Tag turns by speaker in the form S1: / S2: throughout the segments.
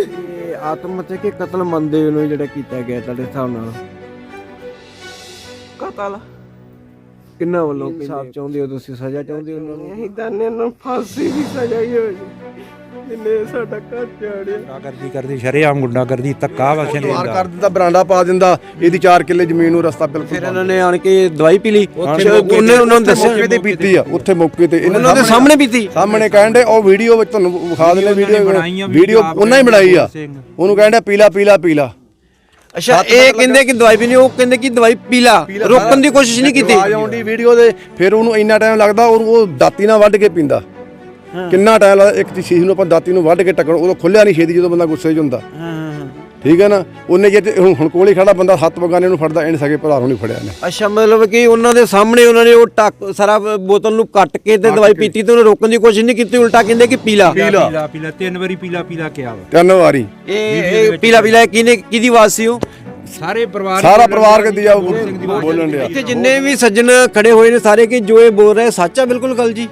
S1: ਇਹ ਆਤਮ ਹੱਤਿਆ ਕਿ ਕਤਲ ਮੰਨਦੇ ਨੂੰ ਜਿਹੜਾ ਕੀਤਾ ਗਿਆ ਤੁਹਾਡੇ ਹਿਸਾਬ ਨਾਲ?
S2: ਕਤਲ।
S1: ਕਿੰਨਾ ਵੱਲੋਂ ਇਨਸਾਫ ਚਾਹੁੰਦੇ ਹੋ ਤੁਸੀਂ? ਸਜ਼ਾ ਚਾਹੁੰਦੇ ਹੋ ਉਹਨਾਂ ਨੂੰ?
S2: ਅਸੀਂ ਤਾਂ ਇਹਨਾਂ ਨੂੰ ਫਾਂਸੀ ਦੀ ਸਜ਼ਾ ਹੀ ਹੋ ਜੀ ਜਿੰਨੇ ਸਾਡਾ ਘਰ ਚਾੜਿਆ
S3: ਗੁੰਡਾਗਰਦੀ ਕਰਦੀ ਸ਼ਰੇਆਮ ਗੁੰਡਾਗਰਦੀ ਧੱਕਾ ਵਸੇ
S4: ਵਾਰ ਕਰ ਦਿੰਦਾ ਬਰਾਂਡਾ ਪਾ ਦਿੰਦਾ ਇਹਦੀ 4 ਕਿੱਲੇ ਜ਼ਮੀਨ ਨੂੰ ਰਸਤਾ ਬਿਲਕੁਲ
S1: ਫਿਰ ਇਹਨਾਂ ਨੇ ਆਣ ਕੇ ਦਵਾਈ ਪੀ ਲਈ।
S4: ਉਹਨੇ
S1: ਉਹਨੇ ਉਹਨਾਂ ਨੂੰ ਦੱਸਿਆ।
S4: ਮੌਕੇ ਤੇ ਪੀਤੀ ਆ ਉੱਥੇ ਮੌਕੇ ਤੇ ਇਹਨਾਂ
S1: ਉਹਨਾਂ ਦੇ ਸਾਹਮਣੇ ਪੀਤੀ।
S4: ਸਾਹਮਣੇ ਕਹਿੰਦੇ ਉਹ ਵੀਡੀਓ ਵਿੱਚ ਤੁਹਾਨੂੰ ਵਿਖਾ ਦਿੰਦੇ
S3: ਵੀਡੀਓ
S4: ਵੀਡੀਓ ਉਹਨਾਂ ਹੀ ਬਣਾਈ ਆ। ਉਹਨੂੰ ਕਹਿੰਦੇ ਪੀਲਾ ਪੀਲਾ ਪੀਲਾ।
S1: ਅੱਛਾ ਇਹ ਕਹਿੰਦੇ ਕਿ ਦਵਾਈ ਪੀਣੀ ਉਹ ਕਹਿੰਦੇ ਕਿ ਦਵਾਈ ਪੀਲਾ। ਰੋਕਣ ਦੀ ਕੋਸ਼ਿਸ਼ ਨਹੀਂ ਕੀਤੀ।
S4: ਆਉਂਦੀ ਵੀਡੀਓ ਦੇ ਫਿਰ ਉਹਨੂੰ ਇੰਨਾ ਟਾਈਮ ਲੱਗਦਾ ਉਹ ਉਹ ਦਾਤੀ ਨਾਲ ਵੱਢ ਕੇ ਪੀਂਦਾ। ਕਿੰਨਾ ਟਾਈਮ ਲੱਗਦਾ ਇੱਕ ਚੀਜ਼ ਨੂੰ ਆਪਾਂ ਦਾਤੀ ਨੂੰ ਵੱਢ ਕੇ ਟੱਕਣ ਉਦੋਂ ਖੁੱਲਿਆ ਨਹੀਂ ਛੇਦੀ ਜਦੋਂ ਬੰਦਾ ਗੁੱਸੇ 'ਚ ਹੁੰਦਾ। ਠੀਕ ਹੈ ਨਾ? ਉਹਨੇ ਜੇ ਤੇ ਹੁਣ ਹੁਣ ਕੋਲ ਖੜਾ ਬੰਦਾ ਹੱਥ ਬਗਾਨੇ ਨੂੰ ਫੜਦਾ ਇਹਨੇ ਸਕੇ ਭਰਾ ਨੂੰ ਨਹੀਂ ਫੜਿਆ ਨੇ
S1: ਅੱਛਾ ਮਤਲਬ ਕਿ ਉਹਨਾਂ ਦੇ ਸਾਹਮਣੇ ਉਹਨਾਂ ਨੇ ਉਹ ਟੱਕ ਸਾਰਾ ਬੋਤਲ ਨੂੰ ਕੱਟ ਕੇ ਤੇ ਦਵਾਈ ਪੀਤੀ ਤੇ ਉਹਨੂੰ ਰੋਕਣ ਦੀ ਕੋਸ਼ਿਸ਼ ਨਹੀਂ ਕੀਤੀ ਉਲਟਾ ਕਹਿੰਦੇ ਕਿ ਪੀਲਾ।
S4: ਪੀਲਾ
S3: ਪੀਲਾ ਤਿੰਨ ਵਾਰੀ ਪੀਲਾ ਪੀਲਾ ਕਿਹਾ ਵਾ।
S4: ਤਿੰਨ ਵਾਰੀ।
S1: ਇਹ ਇਹ ਪੀਲਾ ਪੀਲਾ ਕਿਹਨੇ ਕਿਹਦੀ ਆਵਾਜ਼ ਸੀ ਉਹ?
S3: ਸਾਰੇ ਪਰਿਵਾਰ
S4: ਸਾਰਾ ਪਰਿਵਾਰ ਕਹਿੰਦੀ ਆ ਬੋਲਣ ਡਿਆ।
S1: ਇੱਥੇ ਜਿੰਨੇ ਵੀ ਸੱਜਣ ਖੜੇ ਹੋਏ ਨੇ ਸਾਰੇ ਕਿ ਜੋ ਇਹ ਬੋਲ ਰਹੇ ਸੱਚ ਆ ਬਿਲਕੁਲ ਗੱਲ ਜੀ?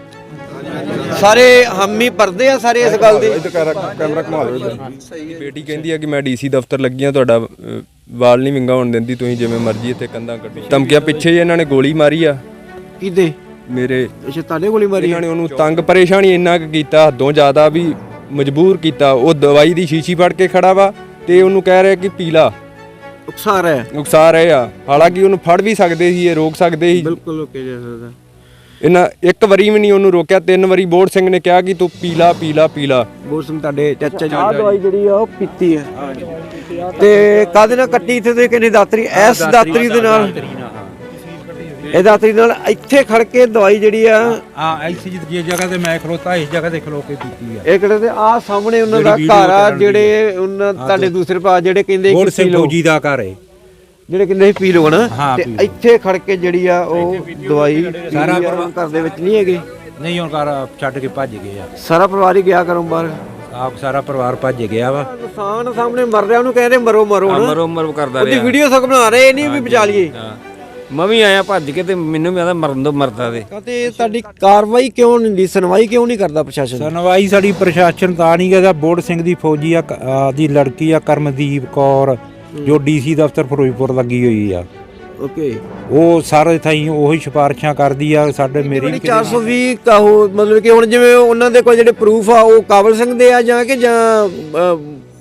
S1: ਸਾਰੇ ਹਾਮੀ ਪਰਦੇ ਆ ਸਾਰੇ ਇਸ ਗੱਲ ਦੇ।
S4: ਇੱਧਰ ਕੈਮਰਾ ਕੈਮਰਾ ਘੁਮਾ ਲਓ ਇੱਧਰ।
S5: ਬੇਟੀ ਕਹਿੰਦੀ ਆ ਕਿ ਮੈਂ ਡੀਸੀ ਦਫ਼ਤਰ ਲੱਗੀ ਆ ਤੁਹਾਡਾ ਅਹ, ਵਾਲ ਨਹੀਂ ਵਿੰਗਾ ਹੋਣ ਦਿੰਦੀ ਤੁਸੀਂ ਜਿਵੇਂ ਮਰਜ਼ੀ ਇੱਥੇ ਕੰਧਾਂ ਕੱਢੋ। ਧਮਕੀਆਂ ਪਿੱਛੇ ਹੀ ਇਹਨਾਂ ਨੇ ਗੋਲੀ ਮਾਰੀ ਆ।
S1: ਕਿਦੇ
S5: ਮੇਰੇ
S1: ਅੱਛਾ ਤੁਹਾਡੇ ਗੋਲੀ ਮਾਰੀ
S5: ਇਹਨਾਂ ਨੇ ਉਹਨੂੰ ਤੰਗ ਪਰੇਸ਼ਾਨੀ ਇੰਨਾ ਕੁ ਕੀਤਾ ਹੱਦੋਂ ਜ਼ਿਆਦਾ ਵੀ ਮਜਬੂਰ ਕੀਤਾ। ਉਹ ਦਵਾਈ ਦੀ ਸ਼ੀਸ਼ੀ ਫੜ ਕੇ ਖੜਾ ਵਾ ਤੇ ਉਹਨੂੰ ਕਹਿ ਰਿਹਾ ਕਿ ਪੀਲਾ।
S1: ਉਕਸਾ ਰਿਹਾ।
S5: ਨੁਕਸਾ ਰਹੇ ਆ। ਹਾਲਾਂਕਿ ਉਹਨੂੰ ਫੜ ਵੀ ਸਕਦੇ ਸੀ ਇਹ ਰੋਕ ਸਕਦੇ ਸੀ।
S1: ਬਿਲਕੁਲ ਓਕੇ ਜਾ ਸਕਦਾ।
S5: ਇਹਨਾਂ ਇੱਕ ਵਾਰੀ ਵੀ ਨਹੀਂ ਉਹਨੂੰ ਰੋਕਿਆ ਤਿੰਨ ਵਾਰੀ ਬੋੜ ਸਿੰਘ ਨੇ ਕਿਹਾ ਕਿ ਤੂੰ ਪੀਲਾ ਪੀਲਾ ਪੀਲਾ।
S1: ਬੋਰ ਸਿੰਘ ਤੁਹਾਡੇ ਚਾਚਾ ਜੀ ਆ ਦਵਾਈ ਜਿਹੜੀ ਆ ਉਹ ਪੀਤੀ ਹੈ ਤੇ ਕਾਦੇ ਨਾਲ ਕੱਟੀ ਇੱਥੇ ਤੇ ਕਿੰਨੀ ਦਾਤਰੀ? ਐਸ ਦਾਤਰੀ ਦੇ ਨਾਲ। ਇਹ ਦਾਤਰੀ ਨਾਲ ਇੱਥੇ ਖੜ ਕੇ ਦਵਾਈ ਜਿਹੜੀ ਆ
S3: ਆ ਐਸੀ ਜਿਸ ਜਗ੍ਹਾ ਤੇ ਮੈਂ ਖਲੋਤਾ ਇਸ ਜਗ੍ਹਾ ਤੇ ਖਲੋ ਕੇ ਪੀਤੀ ਆ।
S1: ਇਹ ਕਿਹੜੇ ਤੇ? ਆ ਸਾਹਮਣੇ ਉਹਨਾਂ ਦਾ ਘਰ ਆ ਜਿਹੜੇ ਉਹਨਾਂ ਤੁਹਾਡੇ ਦੂਸਰੇ ਭਾ ਜਿਹੜੇ ਕਹਿੰਦੇ ਕਿ
S3: ਸਿੰਘ
S1: ਪੀ
S3: ਫੌਜੀ ਦਾ ਘਰ ਹੈ।
S1: ਜਿਹੜੇ ਕਹਿੰਦੇ ਸੀ ਪੀ ਲਓ ਨਾ
S3: ਹਾਂ,
S1: ਤੇ
S3: ਪੀ ਲਓ।
S1: ਇੱਥੇ ਖੜ ਕੇ ਜਿਹੜੀ ਆ ਉਹ ਦਵਾਈ ਸਾਰਾ ਘਰ ਦੇ ਵਿੱਚ ਨਹੀਂ ਹੈਗੇ।
S3: ਨਹੀਂ ਹੁਣ ਘਰ ਛੱਡ ਕੇ ਭੱਜ ਗਏ ਆ।
S1: ਸਾਰਾ ਪਰਿਵਾਰ ਹੀ ਗਿਆ ਕਰੋ ਬਾਹਰ?
S3: ਆਪ ਸਾਰਾ ਪਰਿਵਾਰ ਭੱਜ ਗਿਆ ਵਾ।
S1: ਨੁਕਸਾਨ ਸਾਹਮਣੇ ਮਰ ਰਿਹਾ ਉਹਨੂੰ ਕਹਿੰਦੇ ਮਰੋ ਮਰੋ ਨਾ
S6: ਮਰੋ ਮਰ ਕਰਦਾ
S1: ਉਹਦੀ
S6: ਰਿਹਾ।
S1: ਵੀਡੀਓ ਸਭ ਬਣਾ ਰਹੇ ਇਹ ਨਹੀਂ ਵੀ ਬਚਾ ਲਈਏ।
S6: ਹਾਂ। ਮੈਂ ਵੀ ਆਇਆ ਭੱਜ ਕੇ ਤੇ ਮੈਨੂੰ ਵੀ ਆਦਾ ਮਰਨ ਦੋ ਮਰਦਾ ਦੇ
S1: ਕਹਿੰਦੇ ਤੁਹਾਡੀ ਕਾਰਵਾਈ ਕਿਉਂ ਨਹੀਂ ਹੁੰਦੀ? ਸੁਣਵਾਈ ਕਿਉਂ ਨਹੀਂ ਕਰਦਾ ਪ੍ਰਸ਼ਾਸਨ?
S3: ਸੁਣਵਾਈ ਸਾਡੀ ਪ੍ਰਸ਼ਾਸਨ ਤਾਂ ਨਹੀਂ ਕਰਦਾ। ਬੋੜ ਸਿੰਘ ਦੀ ਫੌਜੀ ਆ ਕ- ਆ ਦੀ ਲੜਕੀ ਆ ਕਰਮਦੀਪ ਕੌਰ। ਜੋ ਡੀਸੀ ਦਫ਼ਤਰ ਫਿਰੋਜ਼ਪੁਰ ਲੱਗੀ ਹੋਈ ਆ।
S1: ਓਕੇ।
S3: ਉਹ ਸਾਰੇ ਥਾਈ ਉਹੀ ਸਿਫਾਰਿਸ਼ਾਂ ਕਰਦੀ ਆ ਸਾਡੇ ਮੇਰੀ ਵੀ
S1: 420 ਕਾਹੋ ਮਤਲਬ ਕਿ ਹੁਣ ਜਿਵੇਂ ਉਹਨਾਂ ਦੇ ਕੋਲ ਜਿਹੜੇ ਪ੍ਰੂਫ ਆ ਉਹ ਕਾਬਲ ਸਿੰਘ ਦੇ ਆ ਜਾਂ ਕਿ ਜਾਂ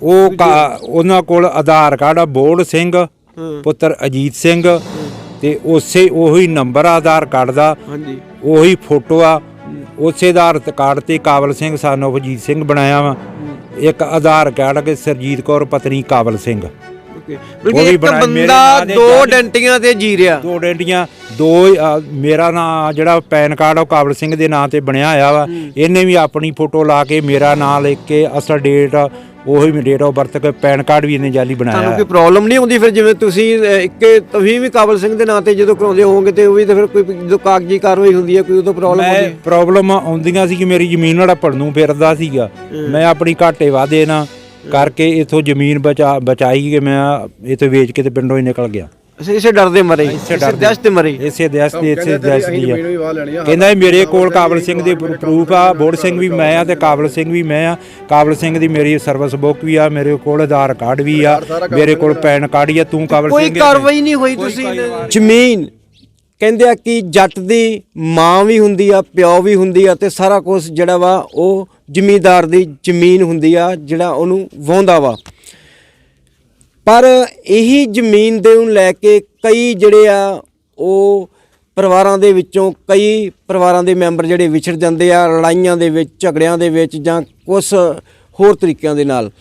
S3: ਉਹ ਉਹਨਾਂ ਕੋਲ ਆਧਾਰ ਕਾਰਡ ਆ ਬੋੜ ਸਿੰਘ ਪੁੱਤਰ ਅਜੀਤ ਸਿੰਘ ਤੇ ਉਸੇ ਉਹੀ ਨੰਬਰ ਆਧਾਰ ਕਾਰਡ ਦਾ
S1: ਹਾਂਜੀ।
S3: ਉਹੀ ਫੋਟੋ ਆ। ਉਸੇ ਆਧਾਰ ਕਾਰਡ ਤੇ ਕਾਬਲ ਸਿੰਘ ਸਾਨੂੰ ਅਜੀਤ ਸਿੰਘ ਬਣਾਇਆ ਵਾ। ਇੱਕ ਆਧਾਰ ਕਾਰਡ ਕੇ ਸਰਜੀਤ ਕੌਰ ਪਤਨੀ ਕਾਬਲ ਸਿੰਘ।
S1: ਓਕੇ
S3: ਉਹ
S1: ਬਲਕਿ
S3: ਵੀ
S1: ਇੱਕ
S3: ਬਣਾਏ, ਮੇਰੇ
S1: ਬੰਦਾ
S3: ਨਾਂ ਦੇ
S1: ਡੈਂਟੀਆਂ ਤੇ ਜੀ ਰਿਹਾ।
S3: ਦੋ ਡੈਂਟੀਆਂ ਦੋ ਅ, ਮੇਰਾ ਨਾਂ ਜਿਹੜਾ ਪੈਨ ਕਾਰਡ ਆ ਉਹ ਕਾਬਲ ਸਿੰਘ ਦੇ ਨਾਂ ਤੇ ਬਣਿਆ ਹੋਇਆ ਵਾ। ਇਹਨੇ ਵੀ ਆਪਣੀ ਫੋਟੋ ਲਾ ਕੇ ਮੇਰਾ ਨਾਂ ਲਿਖ ਕੇ ਅਸਲ ਡੇਟ ਉਹੀ ਡੇਟ ਆਫ ਬਰਥ ਕੇ ਪੈਨ ਕਾਰਡ ਵੀ ਇਹਨੇ ਜਾਲੀ ਬਣਾਇਆ
S1: ਤੁਹਾਨੂੰ। ਕੋਈ ਪ੍ਰੋਬਲਮ ਨਹੀਂ ਹੁੰਦੀ ਫਿਰ ਜਿਵੇਂ ਤੁਸੀਂ ਅਹ, ਇੱਕ ਤੁਸੀਂ ਵੀ ਕਾਬਲ ਸਿੰਘ ਦੇ ਨਾਂ ਤੇ ਜਦੋਂ ਕਰਾਉਂਦੇ ਹੋਵੋਗੇ ਤੇ ਉਹ ਵੀ ਤਾਂ ਫਿਰ ਕੋਈ ਜਦੋਂ ਕਾਗਜ਼ੀ ਕਾਰਵਾਈ ਹੁੰਦੀ ਹੈ ਕੋਈ ਉਦੋਂ ਪ੍ਰੋਬਲਮ ਹੁੰਦੀ
S3: ਮੈਂ
S1: ਹੈ
S3: ਪ੍ਰੋਬਲਮ ਆਉਂਦੀਆਂ ਸੀ ਕਿ ਮੇਰੀ ਜ਼ਮੀਨ ਹੜੱਪਣ ਨੂੰ ਫਿਰਦਾ ਸੀਗਾ। ਮੈਂ ਆਪਣੀ ਘਾਟੇ ਵਾਦੇ ਨਾ ਕਰਕੇ ਇਥੋਂ ਜ਼ਮੀਨ ਬਚਾ ਬਚਾਈ ਕਿ ਮੈਂ ਇਥੋਂ ਵੇਚ ਕੇ ਤੇ ਪਿੰਡੋਂ ਹੀ ਨਿਕਲ ਗਿਆ।
S1: ਅਸੀਂ ਇਸੇ ਡਰਦੇ ਮਰੇ।
S3: ਇਸੇ।
S1: ਦਹਿਸ਼ਤ ਤੇ ਮਰੇ।
S3: ਇਸੇ ਦੇਸ਼ ਦੇ ਇਸੇ ਦੇਸ਼ ਦੀ ਆ। ਕਹਿੰਦਾ ਇਹ ਮੇਰੇ ਕੋਲ ਕਾਬਲ ਸਿੰਘ ਦੇ ਪ੍ਰੂਫ ਆ ਬੋੜ ਸਿੰਘ ਵੀ ਮੈਂ ਆ ਤੇ ਕਾਬਲ ਸਿੰਘ ਵੀ ਮੈਂ ਆ। ਕਾਬਲ ਸਿੰਘ ਦੀ ਮੇਰੀ ਸਰਵਿਸ ਬੁੱਕ ਵੀ ਆ ਮੇਰੇ ਕੋਲ ਆਧਾਰ ਕਾਰਡ ਵੀ ਆ ਮੇਰੇ ਕੋਲ ਪੈਨ ਕਾਰਡ ਹੀ ਆ ਤੂੰ ਕਾਬਲ
S1: ਕੋਈ
S3: ਸਿੰਘ
S1: ਕਾਰਵਾਈ ਨਹੀਂ ਹੋਈ ਤੁਸੀਂ। ਜ਼ਮੀਨ ਕਹਿੰਦੇ ਆ ਕਿ ਜੱਟ ਦੀ ਮਾਂ ਵੀ ਹੁੰਦੀ ਆ ਪਿਓ ਵੀ ਹੁੰਦੀ ਆ ਤੇ ਸਾਰਾ ਕੁਝ ਜਿਹੜਾ ਵਾ ਉਹ ਜ਼ਿਮੀਂਦਾਰ ਦੀ ਜ਼ਮੀਨ ਹੁੰਦੀ ਆ ਜਿਹੜਾ ਉਹਨੂੰ ਵਾਹੁੰਦਾ ਵਾ। ਪਰ ਇਹੀ ਜ਼ਮੀਨ ਦੇ ਨੂੰ ਲੈ ਕੇ ਕਈ ਜਿਹੜੇ ਆ ਉਹ ਪਰਿਵਾਰਾਂ ਦੇ ਵਿੱਚੋਂ ਕਈ ਪਰਿਵਾਰਾਂ ਦੇ ਮੈਂਬਰ ਜਿਹੜੇ ਵਿਛੜ ਜਾਂਦੇ ਆ ਲੜਾਈਆਂ ਦੇ ਵਿੱਚ ਝਗੜਿਆਂ ਦੇ ਵਿੱਚ ਜਾਂ ਕੁਝ ਹੋਰ ਤਰੀਕਿਆਂ ਦੇ ਨਾਲ।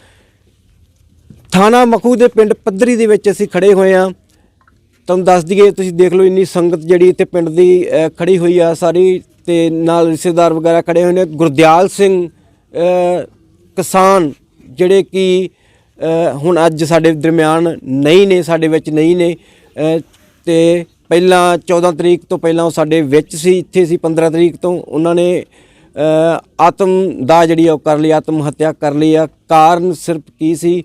S1: ਥਾਣਾ ਮਖੂ ਦੇ ਪਿੰਡ ਪੱਧਰੀ ਦੇ ਵਿੱਚ ਅਸੀਂ ਖੜੇ ਹੋਏ ਆ। ਤੁਹਾਨੂੰ ਦੱਸ ਦਈਏ ਤੁਸੀਂ ਦੇਖ ਲਓ ਇੰਨੀ ਸੰਗਤ ਜਿਹੜੀ ਇੱਥੇ ਪਿੰਡ ਦੀ ਅਹ, ਖੜੀ ਹੋਈ ਆ ਸਾਰੀ ਤੇ ਨਾਲ ਰਿਸ਼ਤੇਦਾਰ ਵਗੈਰਾ ਖੜੇ ਹੋਏ ਨੇ। ਗੁਰਦਿਆਲ ਸਿੰਘ ਕਿਸਾਨ ਜਿਹੜੇ ਕਿ ਹੁਣ ਅੱਜ ਸਾਡੇ ਦਰਮਿਆਨ ਨਹੀਂ ਨੇ ਸਾਡੇ ਵਿੱਚ ਨਹੀਂ ਨੇ। ਅਹ, ਤੇ ਪਹਿਲਾਂ 14 ਤਰੀਕ ਤੋਂ ਪਹਿਲਾਂ ਉਹ ਸਾਡੇ ਵਿੱਚ ਸੀ ਇੱਥੇ ਸੀ 15 ਤਰੀਕ ਤੋਂ। ਉਹਨਾਂ ਨੇ ਆਤਮ ਦਾ ਜਿਹੜੀ ਆ ਉਹ ਕਰ ਲਈ ਆਤਮ ਹੱਤਿਆ ਕਰ ਲਈ ਆ। ਕਾਰਨ ਸਿਰਫ ਕੀ ਸੀ?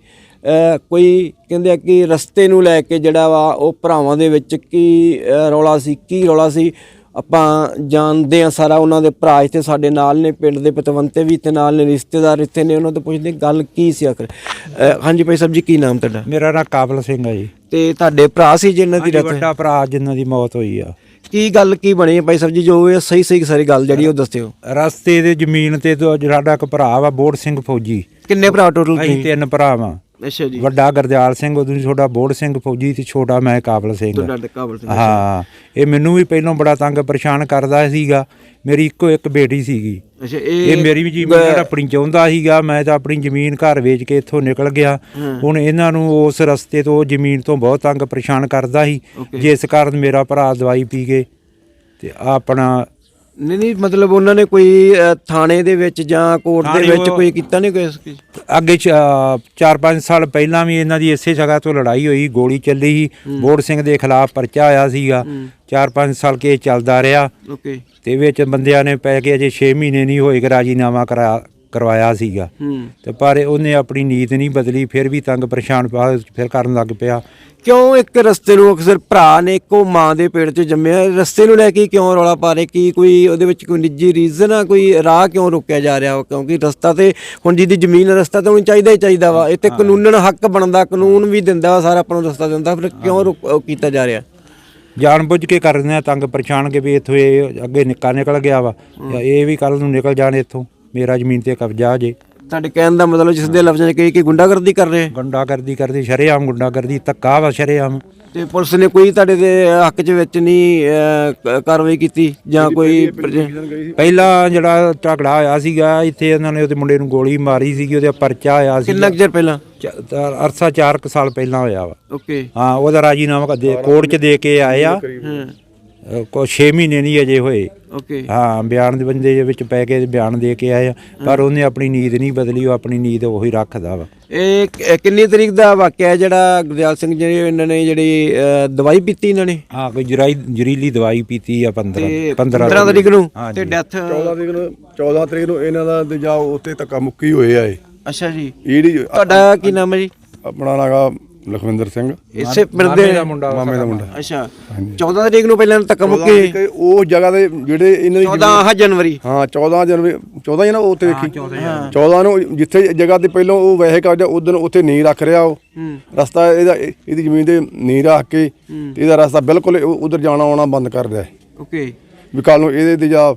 S1: ਕੋਈ ਕਹਿੰਦੇ ਆ ਕਿ ਰਸਤੇ ਨੂੰ ਲੈ ਕੇ ਜਿਹੜਾ ਵਾ ਉਹ ਭਰਾਵਾਂ ਦੇ ਵਿੱਚ ਕੀ ਰੌਲਾ ਸੀ ਕੀ ਰੌਲਾ ਸੀ? ਆਪਾਂ ਜਾਣਦੇ ਆ ਸਾਰਾ ਉਹਨਾਂ ਦੇ ਭਰਾ ਇੱਥੇ ਸਾਡੇ ਨਾਲ ਨੇ ਪਿੰਡ ਦੇ ਪਤਵੰਤੇ ਵੀ ਇੱਥੇ ਨਾਲ ਨੇ ਰਿਸ਼ਤੇਦਾਰ ਇੱਥੇ ਨੇ ਉਹਨਾਂ ਤੋਂ ਪੁੱਛਦੇ ਗੱਲ ਕੀ ਸੀ ਆਖਰ? ਹਾਂਜੀ ਭਾਈ ਸਾਹਿਬ ਜੀ ਕੀ ਨਾਮ ਤੁਹਾਡਾ?
S3: ਮੇਰਾ ਨਾਂ ਕਾਬਲ ਸਿੰਘ ਹੈ ਜੀ।
S1: ਤੇ ਤੁਹਾਡੇ ਭਰਾ ਸੀ ਜਿਨ੍ਹਾਂ ਦੀ ਡੈਥ?
S3: ਵੱਡਾ ਭਰਾ ਜਿਨ੍ਹਾਂ ਦੀ ਮੌਤ ਹੋਈ ਆ।
S1: ਕੀ ਗੱਲ ਕੀ ਬਣੀ ਹੈ ਭਾਈ ਸਾਹਿਬ ਜੀ ਜੋ ਇਹ ਸਹੀ ਸਹੀ ਸਾਰੀ ਗੱਲ ਜਿਹੜੀ ਉਹ ਦੱਸਿਓ।
S3: ਰਸਤੇ ਦੇ ਜ਼ਮੀਨ ਤੇ ਤੋਂ ਸਾਡਾ ਇੱਕ ਭਰਾ ਵਾ ਬੋੜ ਸਿੰਘ ਫੌਜੀ।
S1: ਕਿੰਨੇ ਭਰਾ ਟੋਟਲ
S3: ਅਸੀਂ ਤਿੰਨ ਭਰਾ ਵਾਂ।
S1: ਅੱਛਾ ਜੀ।
S3: ਵੱਡਾ ਗਰਦਿਆਲ ਸਿੰਘ ਉਦੋਂ ਛੋਟਾ ਬੋੜ ਸਿੰਘ ਫੌਜੀ ਤੇ ਛੋਟਾ ਮੈਂ ਕਾਬਲ ਸਿੰਘ।
S1: ਤੁਹਾਡਾ ਕਾਬਲ ਸਿੰਘ
S3: ਹਾਂ ਇਹ ਮੈਨੂੰ ਵੀ ਪਹਿਲਾਂ ਬੜਾ ਤੰਗ ਪਰੇਸ਼ਾਨ ਕਰਦਾ ਸੀਗਾ। ਮੇਰੀ ਇੱਕੋ ਇੱਕ ਬੇਟੀ ਸੀਗੀ।
S1: ਅੱਛਾ
S3: ਇਹ ਮੇਰੀ ਵੀ ਜ਼ਮੀਨ ਆਪਣੀ ਚਾਹੁੰਦਾ ਸੀਗਾ ਮੈਂ ਤਾਂ ਆਪਣੀ ਜ਼ਮੀਨ ਘਰ ਵੇਚ ਕੇ ਇੱਥੋਂ ਨਿਕਲ ਗਿਆ। ਹੁਣ ਇਹਨਾਂ ਨੂੰ ਉਸ ਰਸਤੇ ਤੋਂ ਜ਼ਮੀਨ ਤੋਂ ਬਹੁਤ ਤੰਗ ਪਰੇਸ਼ਾਨ ਕਰਦਾ ਸੀ। ਜਿਸ ਕਾਰਨ ਮੇਰਾ ਭਰਾ ਦਵਾਈ ਪੀ ਕੇ ਤੇ ਆਪਣਾ
S1: ਨਹੀਂ ਨਹੀਂ ਮਤਲਬ ਉਹਨਾਂ ਨੇ ਕੋਈ ਅ, ਥਾਣੇ ਦੇ ਵਿੱਚ ਜਾਂ ਕੋਰਟ ਦੇ
S3: ਥਾਣੇ
S1: ਵਿੱਚ
S3: ਉਹ-
S1: ਕੋਈ ਕੀਤਾ ਨਹੀਂ ਕੋਈ
S3: ਅੱਗੇ 4-5 ਸਾਲ ਪਹਿਲਾਂ ਵੀ ਇਹਨਾਂ ਦੀ ਇਸੇ ਜਗ੍ਹਾ ਤੋਂ ਲੜਾਈ ਹੋਈ ਗੋਲੀ ਚੱਲੀ ਸੀ। ਬੋੜ ਸਿੰਘ ਦੇ ਖਿਲਾਫ ਪਰਚਾ ਆਇਆ ਸੀਗਾ। 4-5 ਸਾਲ ਕੇ ਚੱਲਦਾ ਰਿਹਾ।
S1: ਓਕੇ।
S3: ਤੇ ਵਿੱਚ ਬੰਦਿਆਂ ਨੇ ਪੈ ਕੇ ਅਜੇ 6 ਮਹੀਨੇ ਨਹੀਂ ਹੋਏ ਕਿ ਰਾਜੀਨਾਮਾ ਕਰਾ ਕਰਵਾਇਆ ਸੀਗਾ। ਤੇ ਪਰ ਉਹਨੇ ਆਪਣੀ ਨੀਤ ਨਹੀਂ ਬਦਲੀ ਫਿਰ ਵੀ ਤੰਗ ਪਰੇਸ਼ਾਨ ਪਾ- ਫਿਰ ਕਰਨ ਲੱਗ ਪਿਆ।
S1: ਕਿਉਂ ਇੱਕ ਰਸਤੇ ਨੂੰ ਅਕਸਰ ਭਰਾ ਨੇ ਇੱਕੋ ਮਾਂ ਦੇ ਪੇਟ 'ਚ ਜੰਮਿਆ? ਰਸਤੇ ਨੂੰ ਲੈ ਕੇ ਕਿਉਂ ਰੌਲਾ ਪਾ ਰਹੇ? ਕੀ ਕੋਈ ਉਹਦੇ ਵਿੱਚ ਕੋਈ ਨਿੱਜੀ ਰੀਜ਼ਨ ਆ? ਕੋਈ ਰਾਹ ਕਿਉਂ ਰੋਕਿਆ ਜਾ ਰਿਹਾ? ਕਿਉਂਕਿ ਰਸਤਾ ਤੇ ਹੁਣ ਜਿਹਦੀ ਜ਼ਮੀਨ ਰਸਤਾ ਤਾਂ ਉਹਨੂੰ ਚਾਹੀਦਾ ਹੀ ਚਾਹੀਦਾ ਵਾ। ਇਹ ਤੇ ਕਾਨੂੰਨਨ ਹੱਕ ਬਣਦਾ ਕਾਨੂੰਨ ਵੀ ਦਿੰਦਾ ਸਾਰਾ ਆਪਾਂ ਨੂੰ ਰਸਤਾ ਦਿੰਦਾ। ਫਿਰ ਕਿਉਂ ਕੀਤਾ ਜਾ ਰਿਹਾ?
S3: ਜਾਣਬੁੱਝ ਕੇ ਕਰਦੇ ਆ ਤੰਗ ਪਰੇਸ਼ਾਨ ਕੇ ਵੀ ਇੱਥੋਂ ਇਹ ਅੱਗੇ ਨਿੱਕਾ ਨਿਕਲ ਗਿਆ ਵਾ। ਇਹ ਵੀ ਕੱਲ ਨੂੰ ਨਿਕਲ ਜਾਣ ਇੱਥੋਂ। ਮੇਰਾ ਜ਼ਮੀਨ ਤੇ ਕਬਜ਼ਾ ਜੇ।
S1: ਤੁਹਾਡੇ ਕਹਿਣ ਦਾ ਮਤਲਬ ਜਿਸ ਦੇ ਲਫ਼ਜ਼ਾਂ 'ਚ ਕਹੀ ਕਿ ਗੁੰਡਾਗਰਦੀ ਕਰ ਰਹੇ
S3: ਗੁੰਡਾਗਰਦੀ ਕਰਦੀ ਸ਼ਰੇਆਮ ਗੁੰਡਾਗਰਦੀ ਧੱਕਾ ਵਾ ਸ਼ਰੇਆਮ।
S1: ਤੇ ਪੁਲਿਸ ਨੇ ਕੋਈ ਤੁਹਾਡੇ ਦੇ ਹੱਕ 'ਚ ਵਿੱਚ ਨਹੀਂ ਅਹ, ਕਾਰਵਾਈ ਕੀਤੀ ਜਾਂ ਕੋਈ
S3: ਪਹਿਲਾਂ ਜਿਹੜਾ ਝਗੜਾ ਹੋਇਆ ਸੀਗਾ ਇੱਥੇ ਇਹਨਾਂ ਨੇ ਉਹਦੇ ਮੁੰਡੇ ਨੂੰ ਗੋਲੀ ਮਾਰੀ ਸੀਗੀ ਉਹਦੇ ਪਰਚਾ ਆਇਆ ਸੀ
S1: ਕਿੰਨਾ ਕੁ ਚਿਰ ਪਹਿਲਾਂ?
S3: ਅਰਸਾ 4 ਸਾਲ ਪਹਿਲਾਂ ਹੋਇਆ ਵਾ।
S1: ਓਕੇ।
S3: ਹਾਂ ਉਹਦਾ ਰਾਜੀਨਾਮਾ ਦੇ ਕੋਰਟ 'ਚ ਦੇ ਕੇ ਆਏ ਆ।
S1: ਹਾਂ।
S3: ਕੋ 6 ਮਹੀਨੇ ਨਹੀਂ ਅਜੇ ਹੋਏ।
S1: ਓਕੇ
S3: ਹਾਂ ਬਿਆਨ ਦੇ ਬੰਦੇ ਦੇ ਵਿੱਚ ਪੈ ਕੇ ਬਿਆਨ ਦੇ ਕੇ ਆਏ ਆ ਪਰ ਉਹਨੇ ਆਪਣੀ ਨੀਤ ਨਹੀਂ ਬਦਲੀ ਉਹ ਆਪਣੀ ਨੀਤ ਉਹੀ ਰੱਖਦਾ ਵਾ।
S1: ਇਹ ਕ- ਕਿੰਨੀ ਤਰੀਕ ਦਾ ਵਾਕਿਆ ਹੈ ਜਿਹੜਾ ਗੁਰਦਿਆਲ ਸਿੰਘ ਜੀ ਇਹਨਾਂ ਨੇ ਜਿਹੜੀ ਦਵਾਈ ਪੀਤੀ ਇਹਨਾਂ ਨੇ?
S3: ਹਾਂ ਕੋਈ ਜਰਾਈ ਜਰੀਲੀ ਦਵਾਈ ਪੀਤੀ ਆ 15
S1: ਤੇ
S3: 15
S1: 15 ਤਰੀਕ ਨੂੰ। ਤੇ ਡੈਥ
S4: 14 ਤਰੀਕ ਨੂੰ 14 ਤਰੀਕ ਨੂੰ ਇਹਨਾਂ ਦਾ ਤੇ ਜਾ ਉੱਤੇ ਧੱਕਾ ਮੁੱਕੀ ਹੋਏ ਆ ਇਹ।
S1: ਅੱਛਾ ਜੀ। ਤੁਹਾਡਾ ਕੀ ਨਾਮ ਹੈ ਜੀ?
S4: ਆਪਣਾ ਨਾਗਾ ਲਖਵਿੰਦਰ ਸਿੰਘ।
S1: ਇਸੇ ਪਿੰਡ ਦੇ
S4: ਮਾਮੇ ਦਾ ਮੁੰਡਾ।
S1: ਅੱਛਾ। 14 ਤਰੀਕ ਨੂੰ ਪਹਿਲਾਂ ਤੱਕ
S4: 14
S1: ਮੁੱਕੇ
S4: ਉਹ ਜਗ੍ਹਾ ਦੇ ਜਿਹੜੇ ਇਹਨਾਂ ਦੀ
S1: 14 ਆਹ ਜਨਵਰੀ।
S4: ਹਾਂ 14 ਜਨਵਰੀ 14 ਹੀ ਨਾ ਉਹ ਤੇ ਵੇਖੀ 14 ਨੂੰ ਜਿੱਥੇ ਜਗ੍ਹਾ ਤੇ ਪਹਿਲਾਂ ਉਹ ਵੈਸੇ ਕਬਜ਼ਾ ਉਦੋਂ ਉੱਥੇ ਨਹੀਂ ਰੱਖ ਰਿਹਾ ਉਹ। ਰਸਤਾ ਇਹਦਾ ਇਹ- ਇਹਦੀ ਜ਼ਮੀਨ ਤੇ ਨਹੀਂ ਰੱਖ ਕੇ ਤੇ ਇਹਦਾ ਰਸਤਾ ਬਿਲਕੁਲ ਉਧਰ ਜਾਣਾ ਆਉਣਾ ਬੰਦ ਕਰ ਰਿਹਾ ਹੈ।
S1: ਓਕੇ।
S4: ਵੀ ਕੱਲ ਨੂੰ ਇਹਦੇ ਤੇ ਜਾ